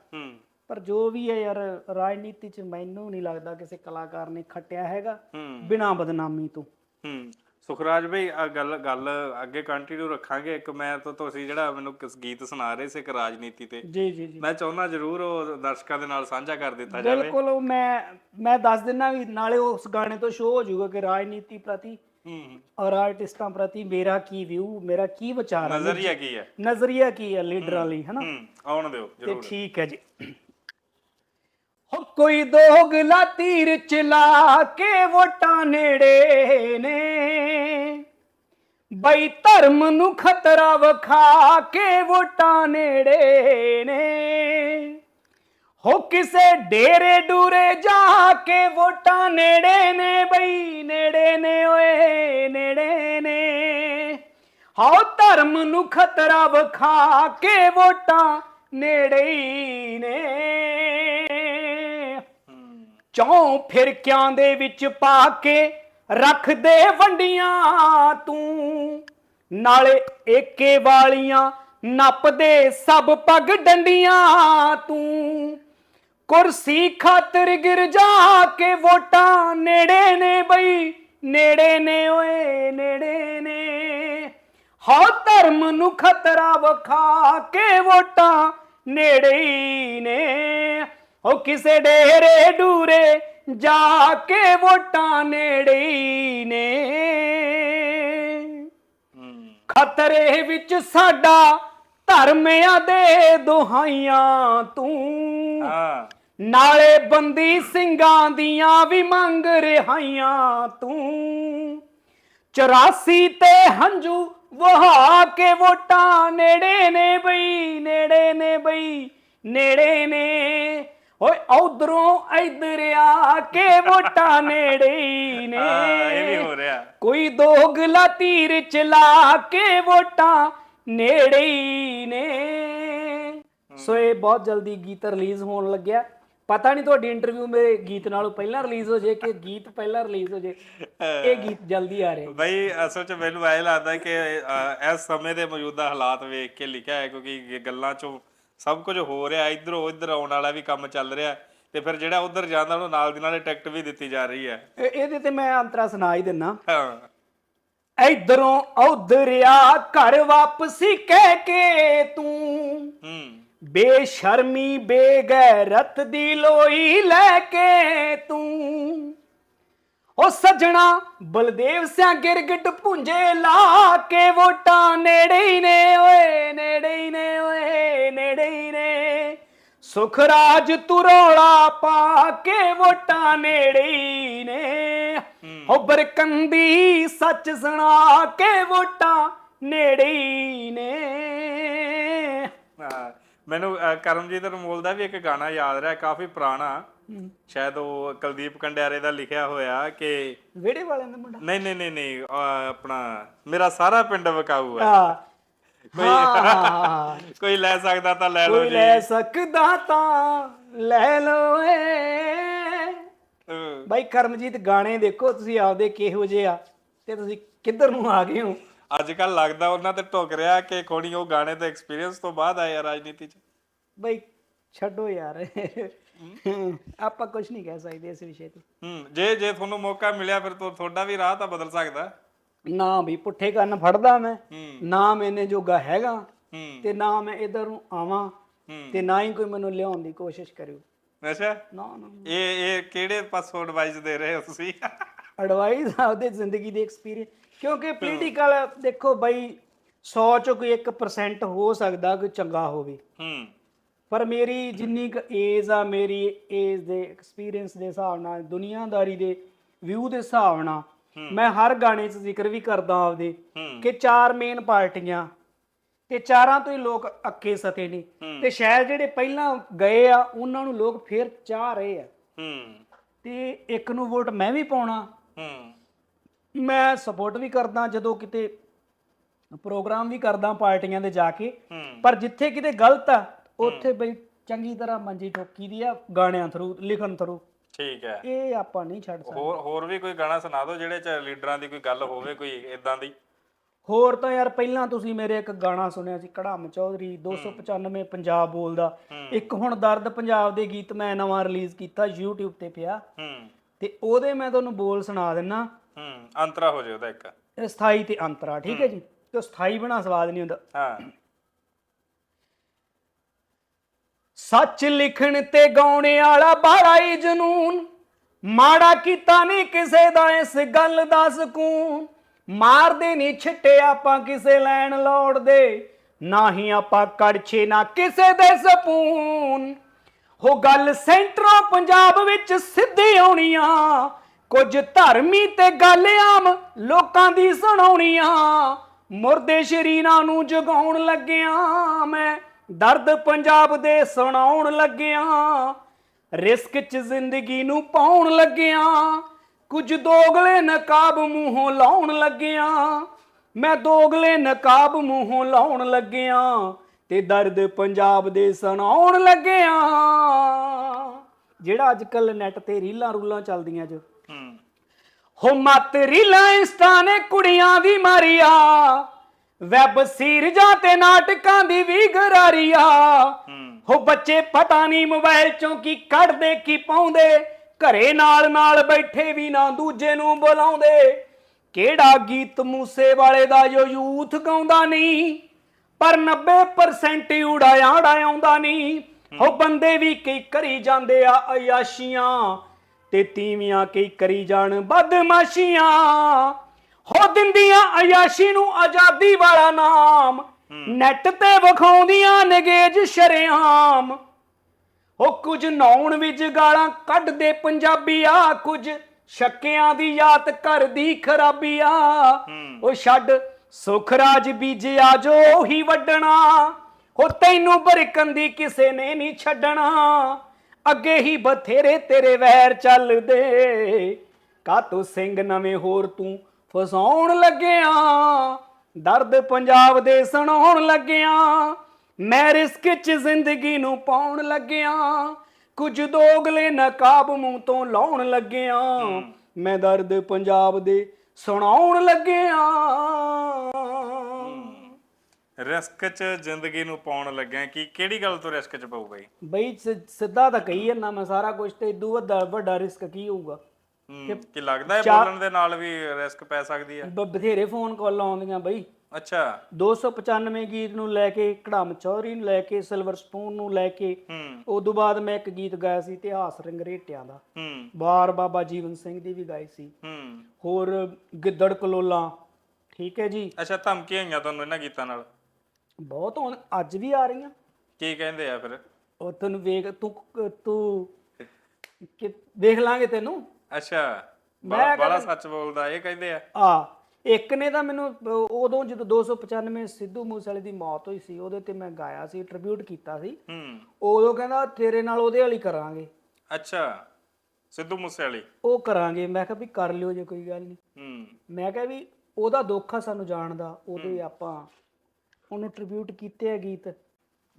ਪਰ ਜੋ ਵੀ ਹੈ ਯਾਰ ਰਾਜਨੀਤੀ 'ਚ ਮੈਨੂੰ ਨਹੀਂ ਲੱਗਦਾ ਕਿਸੇ ਕਲਾਕਾਰ ਨੇ ਖੱਟਿਆ ਹੈਗਾ ਬਿਨਾਂ ਬਦਨਾਮੀ ਤੋਂ। ਹੂੰ। ਸੁਖਰਾਜ ਭਾਈ ਆ ਗੱਲ ਗੱਲ ਅੱਗੇ ਕੰਟੀਨਿਊ ਰੱਖਾਂਗੇ। ਇੱਕ ਮੈਂ ਤਾਂ ਤੁਸੀਂ ਜਿਹੜਾ ਮੈਨੂੰ ਕਿਸ ਗੀਤ ਸੁਣਾ ਰਹੇ ਸੀ ਇੱਕ ਰਾਜਨੀਤੀ ਤੇ ਜੀ ਜੀ ਜੀ। ਮੈਂ ਚਾਹੁੰਦਾ ਜਰੂਰ ਉਹ ਦਰਸ਼ਕਾਂ ਦੇ ਨਾਲ ਸਾਂਝਾ ਕਰ ਦਿੱਤਾ ਜਾਵੇ। ਬਿਲਕੁਲ ਉਹ ਮੈਂ ਮੈਂ ਦੱਸ ਦਿੰਨਾ ਵੀ ਨਾਲੇ ਉਸ ਗਾਣੇ ਤੋਂ ਸ਼ੋਅ ਹੋ ਜਾਊਗਾ ਕਿ ਰਾਜਨੀਤੀ ਪ੍ਰਤੀ ਹੂੰ। ਔਰ ਆਰਟਿਸਟਾਂ ਪ੍ਰਤੀ ਮੇਰਾ ਕੀ ਵਿਊ ਮੇਰਾ ਕੀ ਵਿਚਾਰ ਹੈ। ਨਜ਼ਰੀਆ ਕੀ ਹੈ? ਨਜ਼ਰੀਆ ਕੀ ਹੈ ਲੀਡਰਾਂ ਲਈ ਹਨਾ? ਆਉਣ ਦਿਓ ਤੇ ਜਰੂਰ। ਠੀਕ ਹੈ ਜੀ। ਹੋ ਕੋਈ ਦੋਗਲਾ ਤੀਰ ਚਲਾ ਕੇ ਵੋਟਾਂ ਨੇੜੇ ਨੇ। ਬਈ ਧਰਮ ਨੂੰ ਖਤਰਾ ਵਖਾ ਕੇ ਵੋਟਾਂ ਨੇੜੇ ਨੇ। ਹੋ ਕਿਸੇ ਡੇਰੇ ਡੂਰੇ ਜਾ ਕੇ ਵੋਟਾਂ ਨੇੜੇ ਨੇ, ਬਈ ਨੇੜੇ ਨੇ, ਓਏ ਨੇੜੇ ਨੇ। ਹਾਉ ਧਰਮ ਨੂੰ ਖਤਰਾ ਵਖਾ ਕੇ ਵੋਟਾਂ ਨੇੜੇ ਨੇ। ਚੌਂ ਫਿਰਕਿਆਂ ਦੇ ਵਿੱਚ ਪਾ ਕੇ ਰੱਖ ਦੇ ਵੰਡੀਆਂ ਤੂੰ? ਨਾਲੇ ਏਕੇ ਵਾਲੀਆਂ ਨੱਪਦੇ ਸਭ ਪੱਗ ਡੰਡੀਆਂ ਤੂੰ? ਕੁਰਸੀ ਖਾਤਰ ਗਿਰ ਜਾ ਕੇ ਵੋਟਾਂ ਨੇੜੇ ਨੇ ਬਈ, ਨੇੜੇ ਨੇ ਓਏ, ਨੇੜੇ ਨੇ। ਹਾਂ ਧਰਮ ਨੂੰ ਖਤਰਾ ਵਖਾ ਕੇ ਵੋਟਾਂ ਨੇੜੇ ਨੇ। ਉਹ ਕਿਸੇ ਡੇਰੇ ਡੂਰੇ ਜਾ ਕੇ ਵੋਟਾਂ ਨੇੜੇ ਨੇ। ਖਤਰੇ ਵਿੱਚ ਸਾਡਾ ਧਰਮਿਆਂ ਦੇ ਦੁਹਾਈਆਂ ਤੂੰ। ਨਾਲੇ ਬੰਦੀ ਸਿੰਘਾਂ ਦੀਆਂ ਵੀ ਮੰਗ ਰਿਹਾਈਆਂ ਤੂੰ। 84 ਤੇ ਹੰਝੂ ਵਹਾ ਕੇ ਵੋਟਾਂ ਨੇੜੇ ਨੇ ਬਈ ਨੇੜੇ ਨੇ ਬਈ ਨੇੜੇ ਨੇ। ਓਏ ਉਧਰੋਂ ਇਧਰ ਆ ਕੇ ਵੋਟਾਂ ਨੇੜੇ ਹੀ ਨੇ। ਹਾਂ ਇਹ ਵੀ ਹੋ ਰਿਹਾ। ਕੋਈ ਦੋਗਲਾ ਤੀਰ ਚਲਾ ਕੇ ਵੋਟਾਂ ਨੇੜੇ ਹੀ ਨੇ। ਸੋ ਇਹ ਬਹੁਤ ਜਲਦੀ ਗੀਤ ਰਿਲੀਜ਼ ਹੋਣ ਲੱਗਿਆ। ਪਤਾ ਨਹੀਂ ਤੁਹਾਡੀ ਇੰਟਰਵਿਊ ਮੇਰੇ ਗੀਤ ਨਾਲੋਂ ਪਹਿਲਾਂ ਰਿਲੀਜ਼ ਹੋ ਜੇ ਕਿ ਗੀਤ ਪਹਿਲਾਂ ਰਿਲੀਜ਼ ਹੋ ਜੇ। ਇਹ ਗੀਤ ਜਲਦੀ ਆ ਰਿਹਾ। ਬਈ ਅਸਲ ਚ ਮੈਨੂੰ ਐ ਲੱਗਦਾ ਕਿ ਅ, ਇਸ ਸਮੇਂ ਦੇ ਮੌਜੂਦਾ ਹਾਲਾਤ ਵੇਖ ਕੇ ਲਿਖਿਆ ਹੈ ਕਿਉਂਕਿ ਇਹ ਗੱਲਾਂ ਚੋਂ ਸਭ ਕੁਝ ਹੋ ਰਿਹਾ ਇਧਰੋਂ ਉਧਰ ਆਉਣ ਵਾਲਾ ਵੀ ਕੰਮ ਚੱਲ ਰਿਹਾ ਤੇ ਫਿਰ ਜਿਹੜਾ ਉਧਰ ਜਾਂਦਾ ਉਹਨੂੰ ਨਾਲ ਦੀ ਨਾਲੇ ਟਿਕਟ ਵੀ ਦਿੱਤੀ ਜਾ ਰਹੀ ਹੈ। ਇਹ- ਇਹਦੇ ਤੇ ਮੈਂ ਅੰਤਰਾ ਸੁਣਾ ਹੀ ਦਿੰਨਾ। ਹਾਂ। ਇਧਰੋਂ ਉਧਰ ਆ ਘਰ ਵਾਪਸੀ ਕਹਿ ਕੇ ਤੂੰ। ਹੂੰ। ਬੇਸ਼ਰਮੀ ਬੇਗੈਰਤ ਦੀ ਲੋਈ ਲੈ ਕੇ ਤੂੰ। ਉਹ ਸਜਣਾ ਬਲਦੇਵ ਸਿਆ ਗਿਰਗਟ ਪੁੰਜੇ ਲਾ ਕੇ ਵੋਟਾਂ ਨੇੜੇ ਹੀ ਨੇ ਓਏ ਨੇੜੇ ਹੀ ਨੇ ਓਏ ਨੇੜੇ ਹੀ ਨੇ। ਸੁਖਰਾਜ ਤੁਰੋਲਾ ਪਾ ਕੇ ਵੋਟਾਂ ਨੇੜੇ ਹੀ ਨੇ। ਹੋ। ਬਰਕੰਦੀ ਸੱਚ ਸੁਣਾ ਕੇ ਵੋਟਾਂ ਨੇੜੇ ਹੀ ਨੇ। ਮੈਨੂੰ ਕਰਮਜੀਤ ਅਨਮੋਲ ਦਾ ਵੀ ਇੱਕ ਗਾਣਾ ਯਾਦ ਰਿਹਾ ਕਾਫੀ ਪੁਰਾਣਾ। ਸ਼ਾਇਦ ਉਹ ਕੁਲਦੀਪ ਕੰਡਿਆਰੇ ਦਾ ਲਿਖਿਆ ਹੋਇਆ ਕਿ ਵਿਹੜੇ ਵਾਲਿਆਂ ਦਾ ਮੁੰਡਾ? ਨਹੀਂ ਨਹੀਂ ਨਹੀਂ ਨਹੀਂ ਆਪਣਾ ਮੇਰਾ ਸਾਰਾ ਪਿੰਡ ਵਕਾਊ ਹੈ। ਹਾਂ। ਹਾਂ ਕੋਈ ਲੈ ਸਕਦਾ ਤਾਂ ਲੈ ਲਓ ਕੋਈ ਜੀ। ਲੈ ਸਕਦਾ ਤਾਂ ਲੈ ਲੋ ਏ। ਬਾਈ ਕਰਮਜੀਤ ਗਾਣੇ ਦੇਖੋ ਤੁਸੀਂ ਆਪਦੇ ਕਿਹੋ ਜਿਹੇ ਆ ਤੇ ਤੁਸੀਂ ਕਿੱਧਰ ਨੂੰ ਆ ਗਏ ਹੋ? ਅੱਜ ਕੱਲ ਲੱਗਦਾ ਉਹਨਾਂ ਤੇ ਟੁਕ ਰਿਹਾ ਕਿ ਕੋਣੀ ਉਹ ਗਾਣੇ ਦਾ ਐਕਸਪੀਰੀਅੰਸ ਤੋਂ ਬਾਅਦ ਆਇਆ ਰਾਜਨੀਤੀ ਚ। ਬਾਈ ਛੱਡੋ ਯਾਰ। ਆਪਾਂ ਕੁਝ ਨਹੀਂ ਕਹਿ ਸਕਦੇ ਇਸ ਵਿਸ਼ੇ ਤੇ। ਹੂੰ ਜੇ ਜੇ ਤੁਹਾਨੂੰ ਮੌਕਾ ਮਿਲਿਆ ਫਿਰ ਤੁ- ਤੁਹਾਡਾ ਵੀ ਰਾਹ ਤਾਂ ਬਦਲ ਸਕਦਾ। ਨਾ ਵੀ ਪੁੱਠੇ ਕੰਨ ਫੜਦਾ ਮੈਂ। ਹੂੰ। ਨਾ ਮੈਨੇ ਜੋਗਾ ਹੈਗਾ ਹੂੰ। ਤੇ ਨਾ ਮੈਂ ਇਧਰ ਨੂੰ ਆਵਾਂ ਹੂੰ। ਤੇ ਨਾ ਹੀ ਕੋਈ ਮੈਨੂੰ ਲਿਆਉਣ ਦੀ ਕੋਸ਼ਿਸ਼ ਕਰਿਓ ਅੱਛਾ। ਨਾ ਨਾ। ਇਹ ਇਹ ਕਿਹੜੇ ਪਾਸੋਂ ਐਡਵਾਈਸ ਦੇ ਰਹੇ ਹੋ ਤੁਸੀਂ? ਐਡਵਾਈਸ ਆਪਦੇ ਜ਼ਿੰਦਗੀ ਦੇ ਐਕਸਪੀਰੀਅੰਸ ਕਿਉਂਕਿ ਪੋਲੀਟੀਕਲ ਦੇਖੋ ਬਈ 100 ਚੋਂ ਕੋਈ 1% ਹੋ ਸਕਦਾ ਕਿ ਚੰਗਾ ਹੋਵੇ। ਹੂੰ। ਪਰ ਮੇਰੀ ਜਿੰਨੀ ਕੁ ਏਜ ਆ ਮੇਰੀ ਏਜ ਦੇ ਐਕਸਪੀਰੀਅੰਸ ਦੇ ਹਿਸਾਬ ਨਾਲ ਦੁਨੀਆਦਾਰੀ ਦੇ ਵਿਊ ਦੇ ਹਿਸਾਬ ਨਾਲ ਮੈਂ ਹਰ ਗਾਣੇ 'ਚ ਜ਼ਿਕਰ ਵੀ ਕਰਦਾ ਆਪਦੇ ਕਿ ਚਾਰ ਮੇਨ ਪਾਰਟੀਆਂ ਤੇ ਚਾਰਾਂ ਤੋਂ ਹੀ ਲੋਕ ਅੱਕੇ ਸਤੇ ਨੇ। ਤੇ ਸ਼ਾਇਦ ਜਿਹੜੇ ਪਹਿਲਾਂ ਗਏ ਆ ਉਹਨਾਂ ਨੂੰ ਲੋਕ ਫੇਰ ਚਾਹ ਰਹੇ ਆ। ਤੇ ਇੱਕ ਨੂੰ ਵੋਟ ਮੈਂ ਵੀ ਪਾਉਣਾ। ਮੈਂ ਸਪੋਰਟ ਵੀ ਕਰਦਾ ਜਦੋਂ ਕਿਤੇ ਪ੍ਰੋਗਰਾਮ ਵੀ ਕਰਦਾ ਪਾਰਟੀਆਂ ਦੇ ਜਾ ਕੇ। ਪਰ ਜਿੱਥੇ ਕਿਤੇ ਗਲਤ ਆ ਉੱਥੇ ਬਈ ਚੰਗੀ ਤਰ੍ਹਾਂ ਮੰਜੀ ਠੋਕੀ ਦੀ ਆ ਗਾਣਿਆਂ ਥਰੂ ਲਿਖਣ ਥਰੂ। ਠੀਕ ਹੈ। ਇਹ ਆਪਾਂ ਨਹੀਂ ਛੱਡ ਸਕਦੇ। ਹੋਰ ਹੋਰ ਵੀ ਕੋਈ ਗਾਣਾ ਸੁਣਾ ਦਿਓ ਜਿਹੜੇ ਚ ਲੀਡਰਾਂ ਦੀ ਕੋਈ ਗੱਲ ਹੋਵੇ ਕੋਈ ਇਦਾਂ ਦੀ? ਹੋਰ ਤਾਂ ਯਾਰ ਪਹਿਲਾਂ ਤੁਸੀਂ ਮੇਰੇ ਇੱਕ ਗਾਣਾ ਸੁਣਿਆ ਸੀ ਕੜਾਮ ਚੌਧਰੀ 295 ਪੰਜਾਬ ਬੋਲਦਾ। ਇੱਕ ਹੁਣ ਦਰਦ ਪੰਜਾਬ ਦੇ ਗੀਤ ਮੈਂ ਨਵਾਂ ਰਿਲੀਜ਼ ਕੀਤਾ YouTube ਤੇ ਪਿਆ। ਤੇ ਉਹਦੇ ਮੈਂ ਤੁਹਾਨੂੰ ਬੋਲ ਸੁਣਾ ਦਿੰਨਾ। ਹੂੰ ਅੰਤਰਾ ਹੋ ਜਾਏ ਉਹਦਾ ਇੱਕ। ਸਥਾਈ ਤੇ ਅੰਤਰਾ ਠੀਕ ਹੈ ਜੀ? ਤੇ ਸਥਾਈ ਬਣਾ ਸਵਾਦ ਨਹੀਂ ਹੁੰਦਾ। ਹਾਂ। ਸੱਚ ਲਿਖਣ ਤੇ ਗਾਉਣੇ ਵਾਲਾ ਬਾੜਾ ਹੀ ਜਨੂਨ। ਮਾੜਾ ਕੀਤਾ ਨਹੀਂ ਕਿਸੇ ਦਾ ਇਸ ਗੱਲ ਦਾ ਸਕੂਨ। ਮਾਰਦੇ ਨਹੀਂ ਛਿੱਟੇ ਆਪਾਂ ਕਿਸੇ ਲੈਣ ਲੋੜਦੇ ਨਾ ਹੀ ਆਪਾਂ ਕੜਛੇ, ਨਾ ਕਿਸੇ ਦੇ ਸਪੂਨ। ਹੋ ਗੱਲ ਸੈਂਟਰੋਂ ਪੰਜਾਬ ਵਿੱਚ ਸਿੱਧੀ ਆਉਣੀਆਂ। ਕੁਝ ਧਰਮੀ ਤੇ ਗੱਲ ਆਮ ਲੋਕਾਂ ਦੀ ਸੁਣਾਉਣੀਆਂ। ਮੁਰਦੇ ਸ਼ਰੀਰਾਂ ਨੂੰ ਜਗਾਉਣ ਲੱਗਿਆ ਮੈਂ ਦਰਦ ਪੰਜਾਬ ਦੇ ਸੁਣਾਉਣ ਲੱਗਿਆ ਰਿਸਕ 'ਚ ਜ਼ਿੰਦਗੀ ਨੂੰ ਪਾਉਣ ਲੱਗਿਆ ਕੁਝ ਦੋਗਲੇ ਨਕਾਬ ਮੂੰਹੋਂ ਲਾਉਣ ਲੱਗਿਆ ਮੈਂ ਦੋਗਲੇ ਨਕਾਬ ਮੂੰਹੋਂ ਲਾਉਣ ਲੱਗਿਆ ਤੇ ਦਰਦ ਪੰਜਾਬ ਦੇ ਸੁਣਾਉਣ ਲੱਗਿਆ। ਜਿਹੜਾ ਅੱਜ ਕੱਲ ਨੈਟ ਤੇ ਰੀਲਾਂ ਰੂਲਾਂ ਚੱਲਦੀਆਂ ਜੋ। ਹੂੰ। ਮਤ ਰੀਲਾਂ ਇੰਸਟਾ ਨੇ ਕੁੜੀਆਂ ਦੀ ਮਾਰੀਆ। ਵੈਬ ਸੀਰਜਾਂ ਤੇ ਨਾਟਕਾਂ ਦੀ ਵੀ ਗਰਾਰੀਆ। ਹੂੰ। ਬੱਚੇ ਪਤਾ ਨਹੀਂ ਮੋਬਾਈਲ ਚੋਂ ਕੀ ਕੱਢਦੇ ਕੀ ਪਾਉਂਦੇ। ਘਰੇ ਨਾਲ ਨਾਲ ਬੈਠੇ ਵੀ ਨਾ ਦੂਜੇ ਨੂੰ ਬੁਲਾਉਂਦੇ। ਕਿਹੜਾ ਗੀਤ ਮੂਸੇ ਵਾਲੇ ਦਾ ਜੋ ਯੂਥ ਗਾਉਂਦਾ ਨਹੀਂ। ਪਰ 90% ਉਡਾਇਆ ਉਡਾਉਂਦਾ ਨਹੀਂ। ਹੋ ਬੰਦੇ ਵੀ ਕਈ ਕਰੀ ਜਾਂਦੇ ਆ ਅਯਾਸ਼ੀਆਂ। ਤੇ ਤੀਵੀਆਂ ਕਈ ਕਰੀ ਜਾਣ ਬਦਮਾਸ਼ੀਆਂ। ਹੋ ਦਿੰਦੀਆਂ ਅਯਾਸ਼ੀ ਨੂੰ ਆਜ਼ਾਦੀ ਵਾਲਾ ਨਾਮ। ਨੈਟ ਤੇ ਵਿਖਾਉਂਦੀਆਂ ਨਗੇਜ ਸ਼ਰੇਆਮ। ਉਹ ਕੁਝ ਨੌਣ ਵਿੱਚ ਗਾਲਾਂ ਕੱਢਦੇ ਪੰਜਾਬੀ ਆ ਕੁਝ ਸ਼ੱਕਿਆਂ ਦੀ ਯਾਦ ਕਰਦੀ ਖਰਾਬੀ ਆ। ਉਹ ਛੱਡ ਸੁਖਰਾਜ ਬੀਜਿਆ ਜੋ ਹੀ ਵੱਡਣਾ ਉਹ ਤੈਨੂੰ ਬਰਕਨ ਦੀ ਕਿਸੇ ਨੇ ਨਹੀਂ ਛੱਡਣਾ। ਅੱਗੇ ਹੀ ਬਥੇਰੇ ਤੇਰੇ ਵੈਰ ਚੱਲਦੇ। ਕਾਤੋਂ ਸਿੰਘ ਨਵੇਂ ਹੋਰ ਤੂੰ ਫਸਾਉਣ ਲੱਗਿਆ ਦਰਦ ਪੰਜਾਬ ਦੇ ਸੁਣਾਉਣ ਲੱਗਿਆ ਮੈਂ ਰਿਸਕ 'ਚ ਜ਼ਿੰਦਗੀ ਨੂੰ ਪਾਉਣ ਲੱਗਿਆ ਕੁਝ ਦੋਗਲੇ ਨਕਾਬ ਮੂੰਹ ਤੋਂ ਲਾਉਣ ਲੱਗਿਆ ਮੈਂ ਦਰਦ ਪੰਜਾਬ ਦੇ ਸੁਣਾਉਣ ਲੱਗਿਆ। ਰਿਸਕ 'ਚ ਜ਼ਿੰਦਗੀ ਨੂੰ ਪਾਉਣ ਲੱਗਿਆ ਕਿ ਕਿਹੜੀ ਗੱਲ ਤੋਂ ਰਿਸਕ 'ਚ ਪਊਗਾ ਜੀ ਬਈ ਸਿ- ਸਿੱਧਾ ਤਾਂ ਕਹੀ ਜਾਂਦਾ ਮੈਂ ਸਾਰਾ ਕੁਝ ਤੇ ਇਦੋਂ ਵੱਡਾ ਵੱਡਾ ਰਿਸਕ ਕੀ ਹੋਊਗਾ? ਕੀ ਲੱਗਦਾ ਹੈ ਬੋਲਣ ਦੇ ਨਾਲ ਵੀ ਰਿਸਕ ਪੈ ਸਕਦੀ ਹੈ ਬਥੇਰੇ ਫੋਨ ਕਾਲ ਆਉਂਦੀਆਂ ਬਈ। ਅੱਛਾ। 295 ਗੀਤ ਨੂੰ ਲੈ ਕੇ ਕੜਮ ਚੌਰੀ ਨੂੰ ਲੈ ਕੇ ਸਿਲਵਰ ਸਪੂਨ ਨੂੰ ਲੈ ਕੇ ਹੂੰ। ਉਦੋਂ ਬਾਅਦ ਮੈਂ ਇੱਕ ਗੀਤ ਗਾਇਆ ਸੀ ਇਤਿਹਾਸ ਰੰਗਰੇਟਿਆਂ ਦਾ। ਬਾਰ ਬਾਬਾ ਜੀਵਨ ਸਿੰਘ ਦੀ ਵੀ ਗਾਈ ਸੀ। ਹੋਰ ਗਿੱਦੜ ਕਲੋਲਾ ਠੀਕ ਹੈ ਜੀ? ਅੱਛਾ ਧਮਕੀਆਂ ਹੋਈਆਂ ਤੁਹਾਨੂੰ ਇਹਨਾਂ ਗੀਤਾਂ ਨਾਲ? ਬਹੁਤ ਹੁਣ ਅੱਜ ਵੀ ਆ ਰਹੀਆਂ। ਕੀ ਕਹਿੰਦੇ ਆ ਫਿਰ? ਉਹ ਤੈਨੂੰ ਵੇਖ ਤੂੰ ਤੂੰ ਵੇਖ ਲਾਂਗੇ ਤੈਨੂੰ। ਅੱਛਾ ਮੈਂ ਬੜਾ ਸੱਚ ਬੋਲਦਾ ਇਹ ਕਹਿੰਦੇ ਆ। ਆ ਇੱਕ ਨੇ ਤਾਂ ਮੈਨੂੰ ਅਹ, ਉਦੋਂ ਜਦੋਂ 295 ਸਿੱਧੂ ਮੂਸੇਵਾਲੇ ਦੀ ਮੌਤ ਹੋਈ ਸੀ ਉਹਦੇ ਤੇ ਮੈਂ ਗਾਇਆ ਸੀ ਟ੍ਰਿਬਿਊਟ ਕੀਤਾ ਸੀ। ਹੂੰ। ਉਦੋਂ ਕਹਿੰਦਾ ਤੇਰੇ ਨਾਲ ਉਹਦੇ ਵਾਲੀ ਕਰਾਂਗੇ। ਅੱਛਾ ਸਿੱਧੂ ਮੂਸੇ ਵਾਲੀ ਉਹ ਕਰਾਂਗੇ। ਮੈਂ ਕਿਹਾ ਵੀ ਕਰ ਲਿਓ ਜੇ ਕੋਈ ਗੱਲ ਨਹੀਂ ਹੂੰ। ਮੈਂ ਕਿਹਾ ਵੀ ਉਹਦਾ ਦੁੱਖ ਆ ਸਾਨੂੰ ਜਾਣਦਾ ਉਹਦੇ ਆਪਾਂ ਉਹਨੂੰ ਟ੍ਰਿਬਿਊਟ ਕੀਤੇ ਆ ਗੀਤ।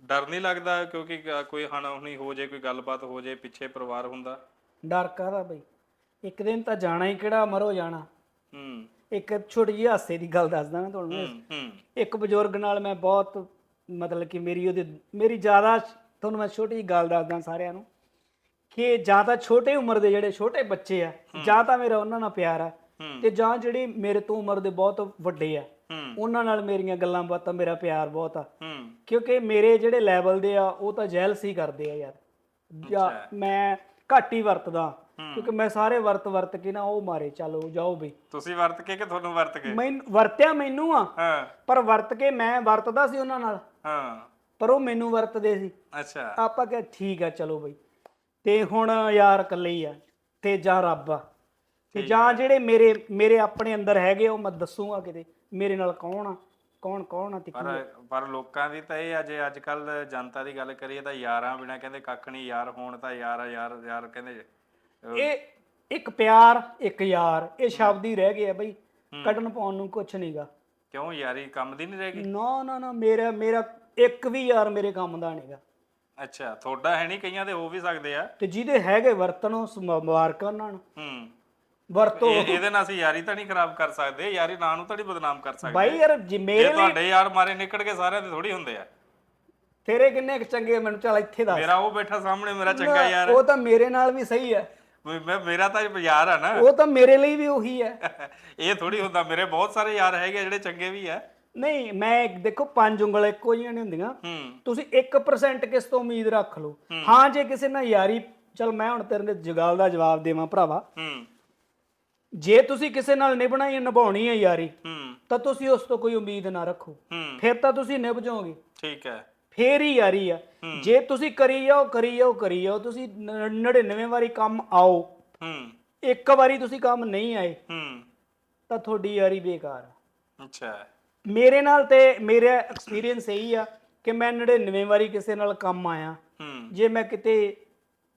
ਡਰ ਨਹੀਂ ਲੱਗਦਾ ਕਿਉਂਕਿ ਕ- ਕੋਈ ਹਣਹੁਣੀ ਹੋ ਜੇ ਕੋਈ ਗੱਲਬਾਤ ਹੋ ਜੇ ਪਿੱਛੇ ਪਰਿਵਾਰ ਹੁੰਦਾ। ਡਰ ਕਾਹਦਾ ਬਈ? ਇੱਕ ਦਿਨ ਤਾਂ ਜਾਣਾ ਹੀ ਕਿਹੜਾ ਮਰੋ ਜਾਣਾ। ਹੂੰ। ਇੱਕ ਛੋਟੀ ਜਿਹੀ ਹਾਸੇ ਦੀ ਗੱਲ ਦੱਸਦਾ ਮੈਂ ਤੁਹਾਨੂੰ। ਹੂੰ ਇੱਕ ਬਜ਼ੁਰਗ ਨਾਲ ਮੈਂ ਬਹੁਤ ਮਤਲਬ ਕਿ ਮੇਰੀ ਉਹਦੇ ਮੇਰੀ ਜ਼ਿਆਦਾ ਤੁਹਾਨੂੰ ਮੈਂ ਛੋਟੀ ਜਿਹੀ ਗੱਲ ਦੱਸਦਾ ਸਾਰਿਆਂ ਨੂੰ ਕਿ ਜਾਂ ਤਾਂ ਛੋਟੇ ਉਮਰ ਦੇ ਜਿਹੜੇ ਛੋਟੇ ਬੱਚੇ ਆ ਜਾਂ ਤਾਂ ਮੇਰਾ ਉਹਨਾਂ ਨਾਲ ਪਿਆਰ ਆ। ਤੇ ਜਾਂ ਜਿਹੜੇ ਮੇਰੇ ਤੋਂ ਉਮਰ ਦੇ ਬਹੁਤ ਵੱਡੇ ਆ ਉਹਨਾਂ ਨਾਲ ਮੇਰੀਆਂ ਗੱਲਾਂ ਬਾਤਾਂ ਮੇਰਾ ਪਿਆਰ ਬਹੁਤ ਆ। ਕਿਉਂਕਿ ਮੇਰੇ ਜਿਹੜੇ ਲੈਵਲ ਦੇ ਆ ਉਹ ਤਾਂ ਜੈਲਸੀ ਕਰਦੇ ਆ ਯਾਰ। ਜਾਂ ਮੈਂ ਘੱਟ ਹੀ ਵਰਤਦਾ। ਕਿਉਂਕਿ ਮੈਂ ਸਾਰੇ ਵਰਤ ਵਰਤ ਕੇ ਨਾ ਉਹ ਮਾਰੇ ਚਲੋ ਜਾਓ ਬਈ। ਤੁਸੀਂ ਵਰਤ ਕੇ ਕਿ ਤੁਹਾਨੂੰ ਵਰਤ ਕੇ? ਮੈਂ ਵਰਤਿਆ ਮੈਨੂੰ ਆ ਹਾਂ। ਪਰ ਵਰਤ ਕੇ ਮੈਂ ਵਰਤਦਾ ਸੀ ਉਹਨਾਂ ਨਾਲ। ਹਾਂ। ਪਰ ਉਹ ਮੈਨੂੰ ਵਰਤਦੇ ਸੀ। ਅੱਛਾ। ਆਪਾਂ ਕਿਹਾ ਠੀਕ ਆ ਚਲੋ ਬਈ। ਤੇ ਹੁਣ ਯਾਰ ਇਕੱਲੇ ਹੀ ਆ ਤੇ ਜਾਂ ਰੱਬ ਆ। ਤੇ ਜਾਂ ਜਿਹੜੇ ਮੇਰੇ ਮੇਰੇ ਆਪਣੇ ਅੰਦਰ ਹੈਗੇ ਉਹ ਮੈਂ ਦੱਸੂਗਾ ਕਿਤੇ ਮੇਰੇ ਨਾਲ ਕੌਣ ਆ? ਕੌਣ ਕੌਣ ਆ ਤੇ ਪਰ ਪਰ ਲੋਕਾਂ ਦੀ ਤਾਂ ਇਹ ਅਜੇ ਅੱਜ ਕੱਲ ਜਨਤਾ ਦੀ ਗੱਲ ਕਰੀਏ ਤਾਂ ਯਾਰਾਂ ਬਿਨਾ ਕਹਿੰਦੇ ਕੱਖ ਨਹੀਂ ਯਾਰ ਹੋਣ ਤਾਂ ਯਾਰ ਆ, ਯਾਰ ਯਾਰ ਕਹਿੰਦੇ ਇਹ ਇੱਕ ਪਿਆਰ ਇੱਕ ਯਾਰ ਇਹ ਸ਼ਬਦ ਹੀ ਰਹਿ ਗਏ ਆ ਬਈ। ਕੱਢਣ ਪਾਉਣ ਨੂੰ ਕੁਝ ਨਹੀਂਗਾ ਕਿਉਂ ਯਾਰੀ ਕੰਮ ਦੀ ਨਹੀਂ ਰਹਿ ਗਈ? ਨਾ ਨਾ ਨਾ ਮੇਰਾ ਮੇਰਾ ਇੱਕ ਵੀ ਯਾਰ ਮੇਰੇ ਕੰਮ ਦਾ ਨਹੀਂਗਾ ਅੱਛਾ ਤੁਹਾਡਾ ਹੈ ਨਹੀਂ ਕਈਆਂ ਦੇ ਹੋ ਵੀ ਸਕਦੇ ਆ। ਤੇ ਜਿਹਦੇ ਹੈਗੇ ਵਰਤਨੋਂ ਮੁਬਾਰਕਾਂ ਉਹਨਾਂ ਨੂੰ। ਹੂੰ। ਵਰਤੋ ਇਹ ਇਹਦੇ ਨਾਲ ਅਸੀਂ ਯਾਰੀ ਤਾਂ ਨਹੀਂ ਖਰਾਬ ਕਰ ਸਕਦੇ ਯਾਰੀ ਨਾਂ ਨੂੰ ਤਾਂ ਨਹੀਂ ਬਦਨਾਮ ਕਰ ਸਕਦੇ। ਬਾਈ ਯਾਰ ਜੇ ਮੇਰੇ ਲਈ ਤੁਹਾਡੇ ਯਾਰ ਮਾਰੇ ਨਿਕਲ ਕੇ ਸਾਰਿਆਂ ਦੇ ਥੋੜੀ ਹੁੰਦੇ ਆ। ਤੇਰੇ ਕਿੰਨੇ ਚੰਗੇ ਆ ਮੈਨੂੰ ਚੱਲ ਇੱਥੇ ਦੱਸ। ਮੇਰਾ ਉਹ ਬੈਠਾ ਸਾਹਮਣੇ ਮੇਰਾ ਚੰਗਾ ਯਾਰ। ਉਹ ਤਾਂ ਮੇਰੇ ਨਾਲ ਵੀ ਸਹੀ ਵੀ ਮੈਂ ਮੇਰਾ ਤਾਂ ਯਾਰ ਆ ਨਾ। ਉਹ ਤਾਂ ਮੇਰੇ ਲਈ ਵੀ ਉਹੀ ਹੈ। [laughs] ਇਹ ਥੋੜੀ ਹੁੰਦਾ ਮੇਰੇ ਬਹੁਤ ਸਾਰੇ ਯਾਰ ਹੈਗੇ ਜਿਹੜੇ ਚੰਗੇ ਵੀ ਆ। ਨਹੀਂ ਮੈਂ ਦੇਖੋ ਪੰਜ ਉਂਗਲ ਇੱਕੋ ਜਿਹੀਆਂ ਨਹੀਂ ਹੁੰਦੀਆਂ। ਹੂੰ। ਤੁਸੀਂ 1% ਕਿਸ ਤੋਂ ਉਮੀਦ ਰੱਖ ਲਓ? ਹਾਂ। ਜੇ ਕਿਸੇ ਨਾਲ ਯਾਰੀ ਚਲ ਮੈਂ ਹੁਣ ਤੇਰੇ ਜਗਾਲ ਦਾ ਜਵਾਬ ਦੇਵਾਂ ਭਰਾਵਾ। ਹੂੰ। ਜੇ ਤੁਸੀਂ ਕਿਸੇ ਨਾਲ ਨਿਭਣਾ ਜਾਂ ਨਿਭਾਉਣੀ ਹੈ ਯਾਰੀ ਹੂੰ। ਤਾਂ ਤੁਸੀਂ ਉਸ ਤੋਂ ਕੋਈ ਉਮੀਦ ਨਾ ਰੱਖੋ। ਹੂੰ। ਫਿਰ ਤਾਂ ਤੁਸੀਂ ਨਿਭ ਜਾਓਗੇ। ਠੀਕ ਹੈ। ਫੇਰ ਹੀ ਯਾਰੀ ਆ। ਜੇ ਤੁਸੀਂ ਕਰੀ ਜਾਓ ਕਰੀ ਜਾਓ ਕਰੀ ਜਾਓ ਤੁਸੀਂ 99 ਵਾਰੀ ਕੰਮ ਆਓ। ਹੂੰ। ਇੱਕ ਵਾਰੀ ਤੁਸੀਂ ਕੰਮ ਨਹੀਂ ਆਏ ਹੂੰ। ਤਾਂ ਤੁਹਾਡੀ ਯਾਰੀ ਬੇਕਾਰ ਆ। ਅੱਛਾ। ਮੇਰੇ ਨਾਲ ਤੇ ਮੇਰਾ ਐਕਸਪੀਰੀਅੰਸ ਇਹੀ ਆ ਕਿ ਮੈਂ 99 ਵਾਰੀ ਕਿਸੇ ਨਾਲ ਕੰਮ ਆਇਆ। ਹੂੰ। ਜੇ ਮੈਂ ਕਿਤੇ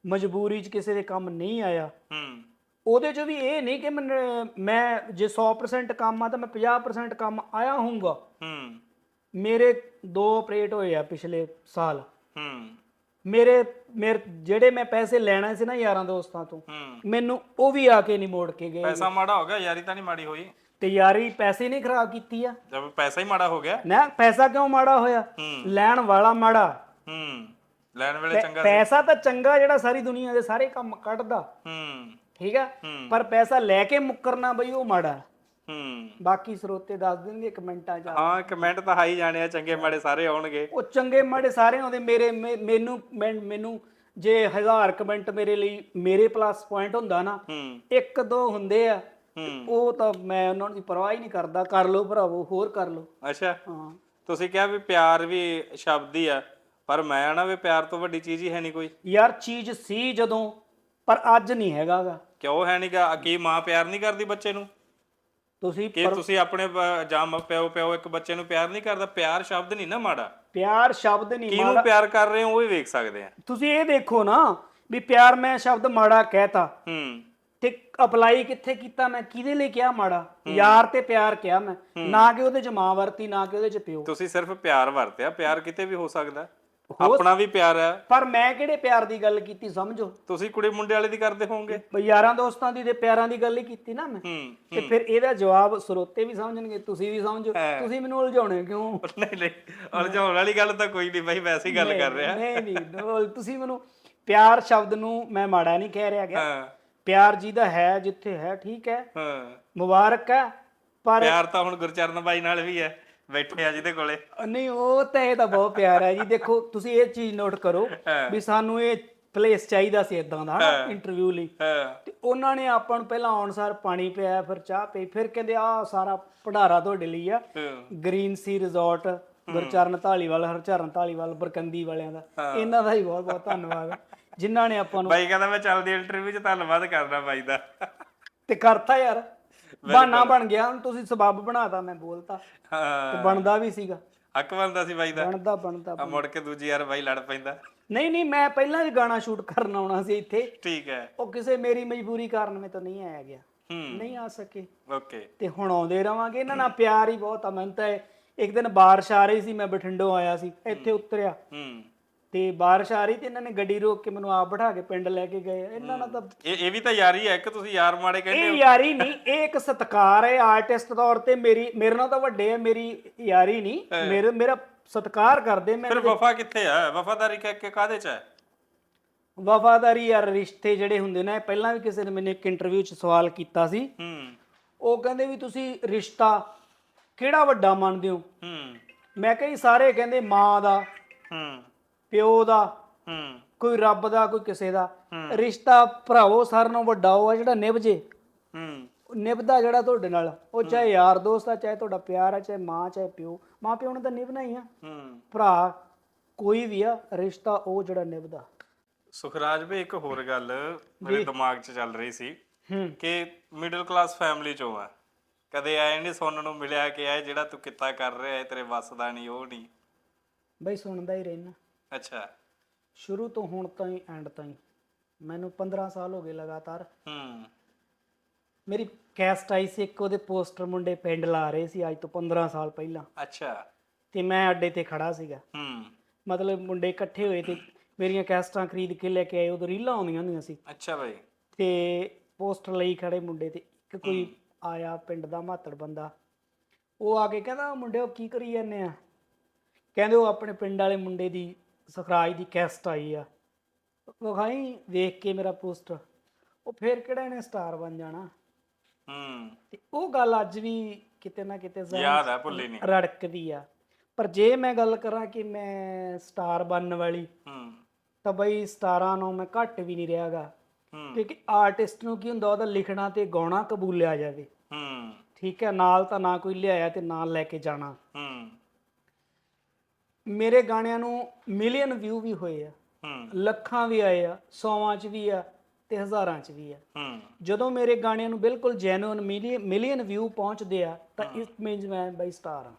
ਮਜਬੂਰੀ 'ਚ ਕਿਸੇ ਦੇ ਕੰਮ ਨਹੀਂ ਆਇਆ ਹੂੰ। ਉਹਦੇ 'ਚ ਵੀ ਇਹ ਨਹੀਂ ਕਿ ਮੈਂ ਮੈਂ ਜੇ 100% ਕੰਮ ਆ ਤਾਂ ਮੈਂ 50% ਕੰਮ ਆਇਆ ਹੋਊਗਾ। ਹੂੰ। ਮੇਰੇ ਦੋ ਆਪਰੇਟ ਹੋਏ ਆ ਪਿਛਲੇ ਸਾਲ। ਹੂੰ। ਮੇਰੇ ਮੇਰੇ ਜਿਹੜੇ ਮੈਂ ਪੈਸੇ ਲੈਣਾ ਸੀ ਨਾ ਯਾਰਾਂ ਦੋਸਤਾਂ ਤੋਂ ਹੂੰ। ਮੈਨੂੰ ਉਹ ਵੀ ਆ ਕੇ ਨਹੀਂ ਮੋੜ ਕੇ ਗਏ। ਪੈਸਾ ਮਾੜਾ ਹੋ ਗਿਆ ਯਾਰੀ ਤਾਂ ਨਹੀਂ ਮਾੜੀ ਹੋਈ। ਤੇ ਯਾਰੀ ਪੈਸੇ ਨਹੀਂ ਖਰਾਬ ਕੀਤੀ ਆ। ਜਦ ਪੈਸਾ ਹੀ ਮਾੜਾ ਹੋ ਗਿਆ। ਨਾ ਪੈਸਾ ਕਿਉਂ ਮਾੜਾ ਹੋਇਆ? ਲੈਣ ਵਾਲਾ ਮਾੜਾ। ਹੂੰ। ਲੈਣ ਵੇਲੇ ਚੰਗਾ ਸੀ। ਪੈਸਾ ਤਾਂ ਚੰਗਾ ਜਿਹੜਾ ਸਾਰੀ ਦੁਨੀਆ ਦੇ ਸਾਰੇ ਕੰਮ ਕੱਢਦਾ। ਹੂੰ। ਠੀਕ ਆ। ਪਰ ਪੈਸਾ ਲੈ ਕੇ ਮੁੱਕਰਨਾ ਬਈ ਉਹ ਮਾੜਾ। ਹੂੰ। ਬਾਕੀ ਸਰੋਤੇ ਦੱਸ ਦੇਣਗੇ ਕਮੈਂਟਾਂ 'ਚ ਹਾਂ ਕਮੈਂਟ ਤਾਂ ਹਾਈ ਜਾਣੇ ਆ ਚੰਗੇ ਮਾੜੇ ਸਾਰੇ ਆਉਣਗੇ। ਉਹ ਚੰਗੇ ਮਾੜੇ ਸਾਰੇ ਆਉਂਦੇ ਮੇਰੇ ਮੇ- ਮੈਨੂੰ ਮੈਂ- ਮੈਨੂੰ ਜੇ ਹਜ਼ਾਰ ਕਮੈਂਟ ਮੇਰੇ ਲਈ ਮੇਰੇ ਪਲੱਸ ਪੁਆਇੰਟ ਹੁੰਦਾ ਨਾ ਹੂੰ। ਇੱਕ ਦੋ ਹੁੰਦੇ ਆ ਹੂੰ। ਉਹ ਤਾਂ ਮੈਂ ਉਹਨਾਂ ਦੀ ਪਰਵਾਹ ਹੀ ਨਹੀਂ ਕਰਦਾ ਕਰ ਲਓ ਭਰਾਵੋ ਹੋਰ ਕਰ ਲਓ। ਅੱਛਾ। ਹਾਂ। ਤੁਸੀਂ ਕਿਹਾ ਵੀ ਪਿਆਰ ਵੀ ਸ਼ਬਦ ਹੀ ਆ ਪਰ ਮੈਂ ਨਾ ਵੀ ਪਿਆਰ ਤੋਂ ਵੱਡੀ ਚੀਜ਼ ਹੀ ਹੈ ਨਹੀਂ ਕੋਈ। ਯਾਰ ਚੀਜ਼ ਸੀ ਜਦੋਂ ਪਰ ਅੱਜ ਨਹੀਂ ਹੈਗਾਗਾ। ਕਿਉਂ ਹੈ ਨਹੀਂਗਾ ਕੀ ਮਾਂ ਪਿਆਰ ਨਹੀਂ ਕਰਦੀ ਬੱਚੇ ਨੂੰ? ਤੁਸੀਂ ਕਿ ਤੁਸੀਂ ਆਪਣੇ ਬ- ਜਾਂ ਮ- ਪਿਓ ਪਿਓ ਇੱਕ ਬੱਚੇ ਨੂੰ ਪਿਆਰ ਨਹੀਂ ਕਰਦਾ? ਪਿਆਰ ਸ਼ਬਦ ਨਹੀਂ ਨਾ ਮਾੜਾ? ਪਿਆਰ ਸ਼ਬਦ ਨਹੀਂ ਕਿਹਨੂੰ ਪਿਆਰ ਕਰ ਰਹੇ ਹੋ ਉਹ ਵੀ ਵੇਖ ਸਕਦੇ ਆ। ਤੁਸੀਂ ਇਹ ਦੇਖੋ ਨਾ ਵੀ ਪਿਆਰ ਮੈਂ ਸ਼ਬਦ ਮਾੜਾ ਕਹਿਤਾ। ਹੂੰ। ਤੇ ਅਪਲਾਈ ਕਿੱਥੇ ਕੀਤਾ ਮੈਂ? ਕਿਹਦੇ ਲਈ ਕਿਹਾ ਮਾੜਾ? ਯਾਰ ਤੇ ਪਿਆਰ ਕਿਹਾ ਮੈਂ। ਨਾ ਕਿ ਉਹਦੇ ਚ ਮਾਂ ਵਰਤੀ ਨਾ ਕਿ ਉਹਦੇ ਚ ਪਿਓ। ਤੁਸੀਂ ਸਿਰਫ ਪਿਆਰ ਵਰਤਿਆ। ਪਿਆਰ ਕਿਤੇ ਵੀ ਹੋ ਸਕਦਾ। ਆਪਣਾ ਵੀ ਪਿਆਰ ਹੈ। ਪਰ ਮੈਂ ਕਿਹੜੇ ਪਿਆਰ ਦੀ ਗੱਲ ਕੀਤੀ ਸਮਝੋ? ਤੁਸੀਂ ਕੁੜੀ ਮੁੰਡੇ ਵਾਲੇ ਦੀ ਕਰਦੇ ਹੋਵੋਗੇ। ਬਈ ਯਾਰਾਂ ਦੋਸਤਾਂ ਦੀ ਤੇ ਪਿਆਰਾਂ ਦੀ ਗੱਲ ਹੀ ਕੀਤੀ ਨਾ ਮੈਂ। ਹੂੰ ਤੇ ਫਿਰ ਇਹਦਾ ਜਵਾਬ ਸਰੋਤੇ ਵੀ ਸਮਝਣਗੇ ਤੁਸੀਂ ਵੀ ਸਮਝੋ। ਤੁਸੀਂ ਮੈਨੂੰ ਉਲਝਾਉਣੇ ਕਿਉਂ? ਨਹੀਂ ਨਹੀਂ ਉਲਝਾਉਣ ਵਾਲੀ ਗੱਲ ਤਾਂ ਕੋਈ ਨਹੀਂ ਬਾਈ ਵੈਸੇ ਹੀ ਗੱਲ ਕਰ ਰਿਹਾ। ਨਹੀਂ ਨਹੀਂ no, ਤੁਸੀਂ ਮੈਨੂੰ ਪਿਆਰ ਸ਼ਬਦ ਨੂੰ ਮੈਂ ਮਾੜਾ ਨਹੀਂ ਕਹਿ ਰਿਹਾ ਗਿਆ। ਹਾਂ। ਪਿਆਰ ਜਿਹਦਾ ਹੈ ਜਿੱਥੇ ਹੈ ਠੀਕ ਹੈ। ਹਾਂ। ਮੁਬਾਰਕ ਹੈ ਪਰ ਪਿਆਰ ਤਾਂ ਹੁਣ ਗੁਰਚਰਨ ਬਾਈ ਨਾਲ ਵੀ ਹੈ। ਬੈਠੇ ਆ ਜਿਹਦੇ ਕੋਲੇ। ਨਹੀਂ ਉਹ ਤਾਂ ਇਹ ਤਾਂ ਬਹੁਤ ਪਿਆਰ ਜੀ। ਦੇਖੋ ਤੁਸੀਂ ਇਹ ਚੀਜ਼ ਨੋਟ ਕਰੋ। ਵੀ ਸਾਨੂੰ ਇਹ ਪਲੇਸ ਚਾਹੀਦਾ ਸੀ ਇਦਾਂ ਦਾ ਇੰਟਰਵਿਊ ਲਈ। ਤੇ ਉਹਨਾਂ ਨੇ ਆਪਾਂ ਨੂੰ ਪਹਿਲਾਂ ਆਉਣ ਸਾਰ ਪਾਣੀ ਪਿਆਇਆ ਫਿਰ ਚਾਹ ਪਈ ਫਿਰ ਕਹਿੰਦੇ ਆ ਸਾਰਾ ਭੰਡਾਰਾ ਤੁਹਾਡੇ ਲਈ ਆ। Green sea resort Gurcharan Dhaliwal Harcharan Dhaliwal Barkandi ਵਾਲਿਆਂ ਦਾ। ਇਹਨਾਂ ਦਾ ਹੀ ਬਹੁਤ ਬਹੁਤ ਧੰਨਵਾਦ। ਜਿਨ੍ਹਾਂ ਨੇ ਆਪਾਂ ਨੂੰ ਬਾਈ ਕਹਿੰਦਾ ਮੈਂ ਚੱਲਦੀ ਇੰਟਰਵਿਊ 'ਚ ਧੰਨਵਾਦ ਕਰਦਾ ਬਾਈ ਦਾ। ਤੇ ਕਰਤਾ ਯਾਰ। ਬਹਾਨਾ ਬਣ ਗਿਆ ਹੁਣ ਤੁਸੀਂ ਸਬੱਬ ਬਣਾਤਾ ਮੈਂ ਬੋਲਤਾ। ਹਾਂ। ਬਣਦਾ ਵੀ ਸੀਗਾ। ਹੱਕ ਬਣਦਾ ਸੀ ਬਾਈ ਦਾ। ਬਣਦਾ ਬਣਦਾ ਆ ਮੁੜ ਕੇ ਦੂਜੀ ਯਾਰ ਬਾਈ ਲੜ ਪੈਂਦਾ। ਨਹੀਂ ਨਹੀਂ ਮੈਂ ਪਹਿਲਾਂ ਵੀ ਗਾਣਾ ਸ਼ੂਟ ਕਰਨ ਆਉਣਾ ਸੀ ਇੱਥੇ। ਠੀਕ ਹੈ। ਉਹ ਕਿਸੇ ਮੇਰੀ ਮਜਬੂਰੀ ਕਾਰਨ ਮੈਂ ਤਾਂ ਨਹੀਂ ਆਇਆ ਗਿਆ। ਹੂੰ। ਨਹੀਂ ਆ ਸਕੇ। ਓਕੇ। ਤੇ ਹੁਣ ਆਉਂਦੇ ਰਵਾਂਗੇ। ਇਹਨਾਂ ਨਾਲ ਪਿਆਰ ਹੀ ਬਹੁਤ ਆ ਮੈਨੂੰ ਤਾਂ ਇਹ- ਇੱਕ ਦਿਨ ਬਾਰਿਸ਼ ਆ ਰਹੀ ਸੀ ਮੈਂ ਬਠਿੰਡੋਂ ਆਇਆ ਸੀ ਇੱਥੇ ਉਤਰਿਆ। ਹੂੰ। ਤੇ ਬਾਰਿਸ਼ ਆ ਰਹੀ ਤੇ ਇਹਨਾਂ ਨੇ ਗੱਡੀ ਰੋਕ ਕੇ ਮੈਨੂੰ ਆਪ ਬਿਠਾ ਕੇ ਪਿੰਡ ਲੈ ਕੇ ਗਏ। ਇਹਨਾਂ ਨਾਲ ਤਾਂ ਇਹ ਇਹ ਵੀ ਤਾਂ ਯਾਰੀ ਹੈ ਕਿ ਤੁਸੀਂ ਯਾਰ ਮਾੜੇ ਕਹਿੰਦੇ ਇਹ ਯਾਰੀ ਨਹੀਂ ਇਹ ਇੱਕ ਸਤਕਾਰ ਹੈ ਆਰਟਿਸਟ ਤੌਰ ਤੇ ਮੇਰੀ ਮੇਰੇ ਨਾਲ ਤਾਂ ਵੱਡੇ ਆ ਮੇਰੀ ਯਾਰੀ ਨਹੀਂ। ਮੇਰੇ ਮੇਰਾ ਸਤਕਾਰ ਕਰਦੇ ਮੈਂ ਫਿਰ ਵਫਾ ਕਿੱਥੇ ਆ? ਵਫਾਦਾਰੀ ਕਿ ਕਿ ਕਾਦੇ ਚ ਹੈ? ਵਫਾਦਾਰੀ ਯਾਰ ਰਿਸ਼ਤੇ ਜਿਹੜੇ ਹੁੰਦੇ ਨੇ ਪਹਿਲਾਂ ਵੀ ਕਿਸੇ ਨੇ ਮੈਨੂੰ ਇੱਕ ਇੰਟਰਵਿਊ 'ਚ ਸਵਾਲ ਕੀਤਾ ਸੀ। ਹੂੰ। ਉਹ ਕਹਿੰਦੇ ਵੀ ਤੁਸੀਂ ਰਿਸ਼ਤਾ ਕਿਹੜਾ ਵੱਡਾ ਮੰਨਦੇ ਹੋ? ਹੂੰ। ਮੈਂ ਕਹੀ ਸਾਰੇ ਕਹਿੰਦੇ ਮਾਂ ਦਾ। ਹੂੰ। ਪਿਓ ਦਾ ਹੂੰ। ਕੋਈ ਰੱਬ ਦਾ ਕੋਈ ਕਿਸੇ ਦਾ। ਰਿਸ਼ਤਾ ਭਰਾਵੋ ਸਾਰਿਆਂ ਨਾਲੋਂ ਵੱਡਾ ਉਹ ਆ ਜਿਹੜਾ ਨਿਭ ਜੇ। ਹੂੰ। ਨਿਭਦਾ ਜਿਹੜਾ ਤੁਹਾਡੇ ਨਾਲ। ਉਹ ਚਾਹੇ ਯਾਰ ਦੋਸਤ ਆ ਚਾਹੇ ਤੁਹਾਡਾ ਪਿਆਰ ਆ ਚਾਹੇ ਮਾਂ ਚਾਹੇ ਪਿਓ। ਮਾਂ ਪਿਓ ਨੇ ਤਾਂ ਨਿਭਣਾ ਹੀ ਆ। ਹੂੰ। ਭਰਾ ਕੋਈ ਵੀ ਆ ਰਿਸ਼ਤਾ ਉਹ ਜਿਹੜਾ ਨਿਭਦਾ। ਸੁਖਰਾਜ ਵੀ ਇੱਕ ਹੋਰ ਗੱਲ ਮੇਰੇ ਦਿਮਾਗ 'ਚ ਚੱਲ ਰਹੀ ਸੀ ਹੂੰ। ਕਿ ਮਿਡਲ ਕਲਾਸ ਫੈਮਿਲੀ ਚੋਂ ਆ। ਕਦੇ ਐ ਨਹੀਂ ਸੁਣਨ ਨੂੰ ਮਿਲਿਆ ਕਿ ਇਹ ਜਿਹੜਾ ਤੂੰ ਕਿੱਤਾ ਕਰ ਰਿਹਾ ਹੈ ਤੇਰੇ ਵੱਸ ਦਾ ਨਹੀਂ ਉਹ ਨਹੀਂ ਬਈ ਸੁਣਦਾ ਹੀ ਰਹਿਣਾ ਅੱਛਾ। ਸ਼ੁਰੂ ਤੋਂ ਹੁਣ ਤਾਈਂ ਐਂਡ ਤਾਈਂ। ਮੈਨੂੰ 15 ਸਾਲ ਹੋ ਗਏ ਲਗਾਤਾਰ। ਹੂੰ। ਮੇਰੀ ਕੈਸਟ ਆਈ ਸੀ ਇੱਕ ਉਹਦੇ ਪੋਸਟਰ ਮੁੰਡੇ ਪਿੰਡ ਲਾ ਰਹੇ ਸੀ ਅੱਜ ਤੋਂ 15 ਸਾਲ ਪਹਿਲਾਂ। ਅੱਛਾ। ਤੇ ਮੈਂ ਅੱਡੇ ਤੇ ਖੜਾ ਸੀਗਾ। ਹੂੰ। ਮਤਲਬ ਮੁੰਡੇ ਇਕੱਠੇ ਹੋਏ ਤੇ ਮੇਰੀਆਂ ਕੈਸਟਾਂ ਖਰੀਦ ਕੇ ਲੈ ਕੇ ਆਏ ਉਦੋਂ ਰੀਲਾਂ ਆਉਂਦੀਆਂ ਹੁੰਦੀਆਂ ਸੀ। ਅੱਛਾ ਬਾਈ। ਤੇ ਪੋਸਟਰ ਲਈ ਖੜੇ ਮੁੰਡੇ ਤੇ ਇੱਕ ਕੋਈ ਆਇਆ ਪਿੰਡ ਦਾ ਮਾਤੜ ਬੰਦਾ। ਉਹ ਆ ਕੇ ਕਹਿੰਦਾ ਮੁੰਡਿਓ ਕੀ ਕਰੀ ਜਾਂਦੇ ਆ? ਕਹਿੰਦੇ ਉਹ ਆਪਣੇ ਪਿੰਡ ਵਾਲੇ ਮੁੰਡੇ ਦੀ ਸਖਰਾਜ ਦੀ ਕੈਸਟ ਆਈ ਆ। ਵਿਖਾਈ ਵੇਖ ਕੇ ਮੇਰਾ ਪੋਸਟਰ ਉਹ ਫੇਰ ਕਿਹੜਾ ਇਹਨੇ ਸਟਾਰ ਬਣ ਜਾਣਾ? ਹੂੰ। ਤੇ ਉਹ ਗੱਲ ਅੱਜ ਵੀ ਕਿਤੇ ਨਾ ਕਿਤੇ ਜ਼ਹਿਨ ਯਾਦ ਹੈ ਭੁੱਲੀ ਨਹੀਂ। ਰੜਕਦੀ ਆ। ਪਰ ਜੇ ਮੈਂ ਗੱਲ ਕਰਾਂ ਕਿ ਮੈਂ ਸਟਾਰ ਬਣਨ ਵਾਲੀ ਹੂੰ। ਤਾਂ ਬਈ ਸਟਾਰਾਂ ਨੂੰ ਮੈਂ ਘੱਟ ਵੀ ਨਹੀਂ ਰਿਹਾਗਾ। ਕਿਉਂਕਿ ਆਰਟਿਸਟ ਨੂੰ ਕੀ ਹੁੰਦਾ ਉਹਦਾ ਲਿਖਣਾ ਤੇ ਗਾਉਣਾ ਕਬੂਲਿਆ ਜਾਵੇ। ਹੂੰ। ਠੀਕ ਹੈ ਨਾਲ ਤਾਂ ਨਾ ਕੋਈ ਲਿਆਇਆ ਤੇ ਨਾਲ ਲੈ ਕੇ ਜਾਣਾ। ਹੂੰ। ਮੇਰੇ ਗਾਣਿਆਂ ਨੂੰ ਮਿਲੀਅਨ ਵਿਊ ਵੀ ਹੋਏ ਆ। ਲੱਖਾਂ ਵੀ ਆਏ ਆ ਸੌਵਾਂ ਚ ਵੀ ਆ ਤੇ ਹਜ਼ਾਰਾਂ ਚ ਵੀ ਆ। ਜਦੋਂ ਮੇਰੇ ਗਾਣਿਆਂ ਨੂੰ ਬਿਲਕੁਲ ਜੈਨੂਇਨ ਮਿਲੀਅਨ ਵਿਊ ਪਹੁੰਚਦੇ ਆ ਤਾਂ ਇਸ ਮੀਨਸ ਮੈਂ ਬਾਈ ਸਟਾਰ ਆ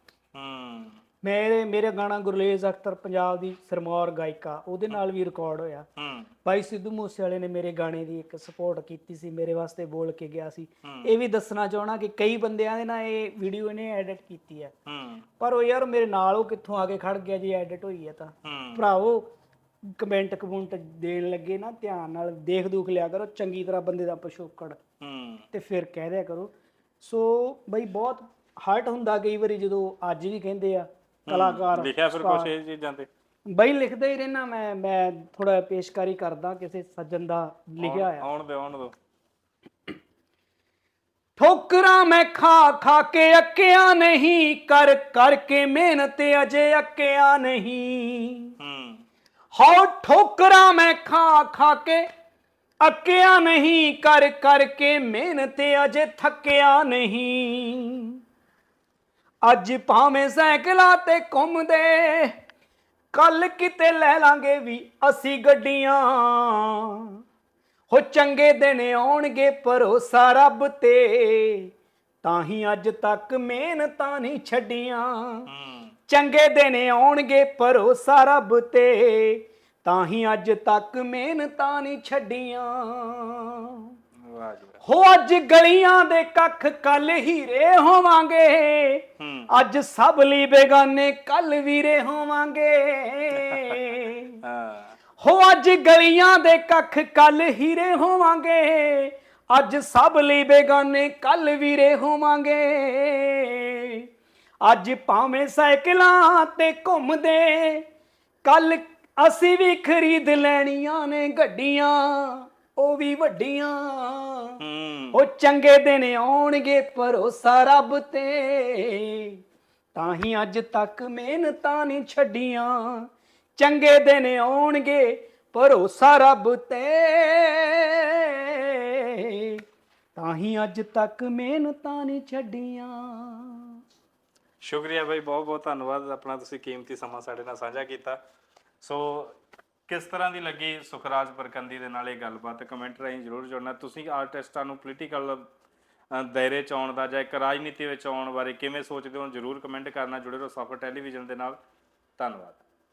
ਮੇਰੇ ਮੇਰੇ ਗਾਣਾ ਗੁਰਲੇਜ਼ ਅਖਤਰ ਪੰਜਾਬ ਦੀ ਸਰਮੌਰ ਗਾਇਕਾ ਉਹਦੇ ਨਾਲ ਵੀ ਰਿਕਾਰਡ ਹੋਇਆ। ਹੂੰ। ਬਾਈ ਸਿੱਧੂ ਮੂਸੇ ਵਾਲੇ ਨੇ ਮੇਰੇ ਗਾਣੇ ਦੀ ਇੱਕ ਸਪੋਰਟ ਕੀਤੀ ਸੀ ਮੇਰੇ ਵਾਸਤੇ ਬੋਲ ਕੇ ਗਿਆ ਸੀ। ਇਹ ਵੀ ਦੱਸਣਾ ਚਾਹਣਾ ਕਿ ਕਈ ਬੰਦਿਆਂ ਦੇ ਨਾਲ ਇਹ ਵੀਡੀਓ ਇਹਨੇ ਐਡਿਟ ਕੀਤੀ ਹੈ। ਹੂੰ। ਪਰ ਉਹ ਯਾਰ ਮੇਰੇ ਨਾਲ ਉਹ ਕਿੱਥੋਂ ਆ ਕੇ ਖੜ ਗਿਆ ਜੀ ਐਡਿਟ ਹੋਈ ਹੈ ਤਾਂ। ਭਰਾਵੋ ਕਮੈਂਟ ਕਮੁੰਟ ਦੇਣ ਲੱਗੇ ਨਾ ਧਿਆਨ ਨਾਲ ਦੇਖ ਦੂਖ ਲਿਆ ਕਰੋ ਚੰਗੀ ਤਰ੍ਹਾਂ ਬੰਦੇ ਦਾ ਪਿਛੋਕੜ। ਹੂੰ। ਤੇ ਫਿਰ ਕਹਿ ਦਿਆ ਕਰੋ। ਸੋ ਬਈ ਬਹੁਤ ਹਰਟ ਹੁੰਦਾ ਕਈ ਵਾਰੀ ਜਦੋਂ ਅੱਜ ਵੀ ਕਹਿੰਦੇ ਆ ਕਲਾਕਾਰ ਲਿਖਿਆ ਫਿਰ ਕੁਛ ਇਹ ਚੀਜ਼ਾਂ ਤੇ? ਬਈ ਲਿਖਦਾ ਹੀ ਰਹਿਣਾ ਮੈਂ ਮੈਂ ਥੋੜਾ ਪੇਸ਼ਕਾਰੀ ਕਰਦਾ ਕਿਸੇ ਸੱਜਣ ਦਾ ਲਿਖਿਆ ਆ ਆਉਣ ਦੇ ਆਉਣ ਦੋ ਠੋਕਰਾਂ ਮੈਂ ਖਾ ਖਾ ਕੇ ਅੱਕਿਆ ਨਹੀਂ ਕਰ ਕਰਕੇ ਮਿਹਨਤ ਅਜੇ ਅੱਕਿਆ ਨਹੀਂ। ਹੂੰ। ਹੋ ਠੋਕਰਾਂ ਮੈਂ ਖਾ ਖਾ ਕੇ ਅੱਕਿਆ ਨਹੀਂ ਕਰ ਕਰਕੇ ਮਿਹਨਤ ਅਜੇ ਥੱਕਿਆ ਨਹੀਂ। ਅੱਜ ਭਾਵੇਂ ਸਾਈਕਲਾਂ ਤੇ ਘੁੰਮਦੇ, ਕੱਲ ਕਿਤੇ ਲੈ ਲਾਂਗੇ ਵੀ ਅਸੀਂ ਗੱਡੀਆਂ। ਹੋ ਚੰਗੇ ਦਿਨ ਆਉਣਗੇ ਭਰੋਸਾ ਰੱਬ ਤੇ ਤਾਂ ਹੀ ਅੱਜ ਤੱਕ ਮਿਹਨਤਾਂ ਨਹੀਂ ਛੱਡੀਆਂ। ਚੰਗੇ ਦਿਨ ਆਉਣਗੇ ਭਰੋਸਾ ਰੱਬ ਤੇ ਤਾਂ ਹੀ ਅੱਜ ਤੱਕ ਮਿਹਨਤਾਂ ਨਹੀਂ ਛੱਡੀਆਂ। ਵਾਹ ਜੀ ਹੋ ਅੱਜ ਗਲੀਆਂ ਦੇ ਕੱਖ ਕੱਲ ਹੀਰੇ ਹੋਵਾਂਗੇ। ਅੱਜ ਸਭ ਲਈ ਬੇਗਾਨੇ ਕੱਲ ਵੀਰੇ ਹੋਵਾਂਗੇ। ਹੋ ਅੱਜ ਗਲੀਆਂ ਦੇ ਕੱਖ ਕੱਲ ਹੀਰੇ ਹੋਵਾਂਗੇ। ਅੱਜ ਸਭ ਲਈ ਬੇਗਾਨੇ ਕੱਲ ਵੀਰੇ ਹੋਵਾਂਗੇ। ਅੱਜ ਭਾਵੇਂ ਸਾਈਕਲਾਂ ਤੇ ਘੁੰਮਦੇ ਕੱਲ ਅਸੀਂ ਵੀ ਖਰੀਦ ਲੈਣੀਆਂ ਨੇ ਗੱਡੀਆਂ। ਉਹ ਵੀ ਵੱਡੀਆਂ। ਉਹ ਚੰਗੇ ਦਿਨ ਆਉਣਗੇ ਭਰੋਸਾ ਰੱਬ ਤੇ। ਤਾਂ ਹੀ ਅੱਜ ਤੱਕ ਮਿਹਨਤਾਂ ਨਹੀਂ ਛੱਡੀਆਂ। ਚੰਗੇ ਦਿਨ ਆਉਣਗੇ ਭਰੋਸਾ ਰੱਬ ਤੇ। ਤਾਂ ਹੀ ਅੱਜ ਤੱਕ ਮਿਹਨਤਾਂ ਨਹੀਂ ਛੱਡੀਆਂ। ਸ਼ੁਕਰੀਆ ਬਾਈ ਬਹੁਤ ਬਹੁਤ ਧੰਨਵਾਦ। ਆਪਣਾ ਤੁਸੀਂ ਕੀਮਤੀ ਸਮਾਂ ਸਾਡੇ ਨਾਲ ਸਾਂਝਾ ਕੀਤਾ। ਸੋ ਕਿਸ ਤਰ੍ਹਾਂ ਦੀ ਲੱਗੀ ਸੁਖਰਾਜ ਪਰਕੰਦੀ ਦੇ ਨਾਲ ਇਹ ਗੱਲਬਾਤ? ਕਮੈਂਟ ਰਾਹੀਂ ਜਰੂਰ ਜੁੜਨਾ। ਤੁਸੀਂ ਆਰਟਿਸਟਾਂ ਨੂੰ ਪੋਲੀਟੀਕਲ ਦਾਇਰੇ ਚ ਆਉਣ ਦਾ ਜਾਂ ਇੱਕ ਰਾਜਨੀਤੀ ਵਿੱਚ ਆਉਣ ਬਾਰੇ ਕਿਵੇਂ ਸੋਚਦੇ ਹੋ, ਜਰੂਰ ਕਮੈਂਟ ਕਰਨਾ। ਜੁੜੇ ਰਹੋ ਸਫਰ ਟੈਲੀਵਿਜ਼ਨ ਦੇ ਨਾਲ। ਧੰਨਵਾਦ।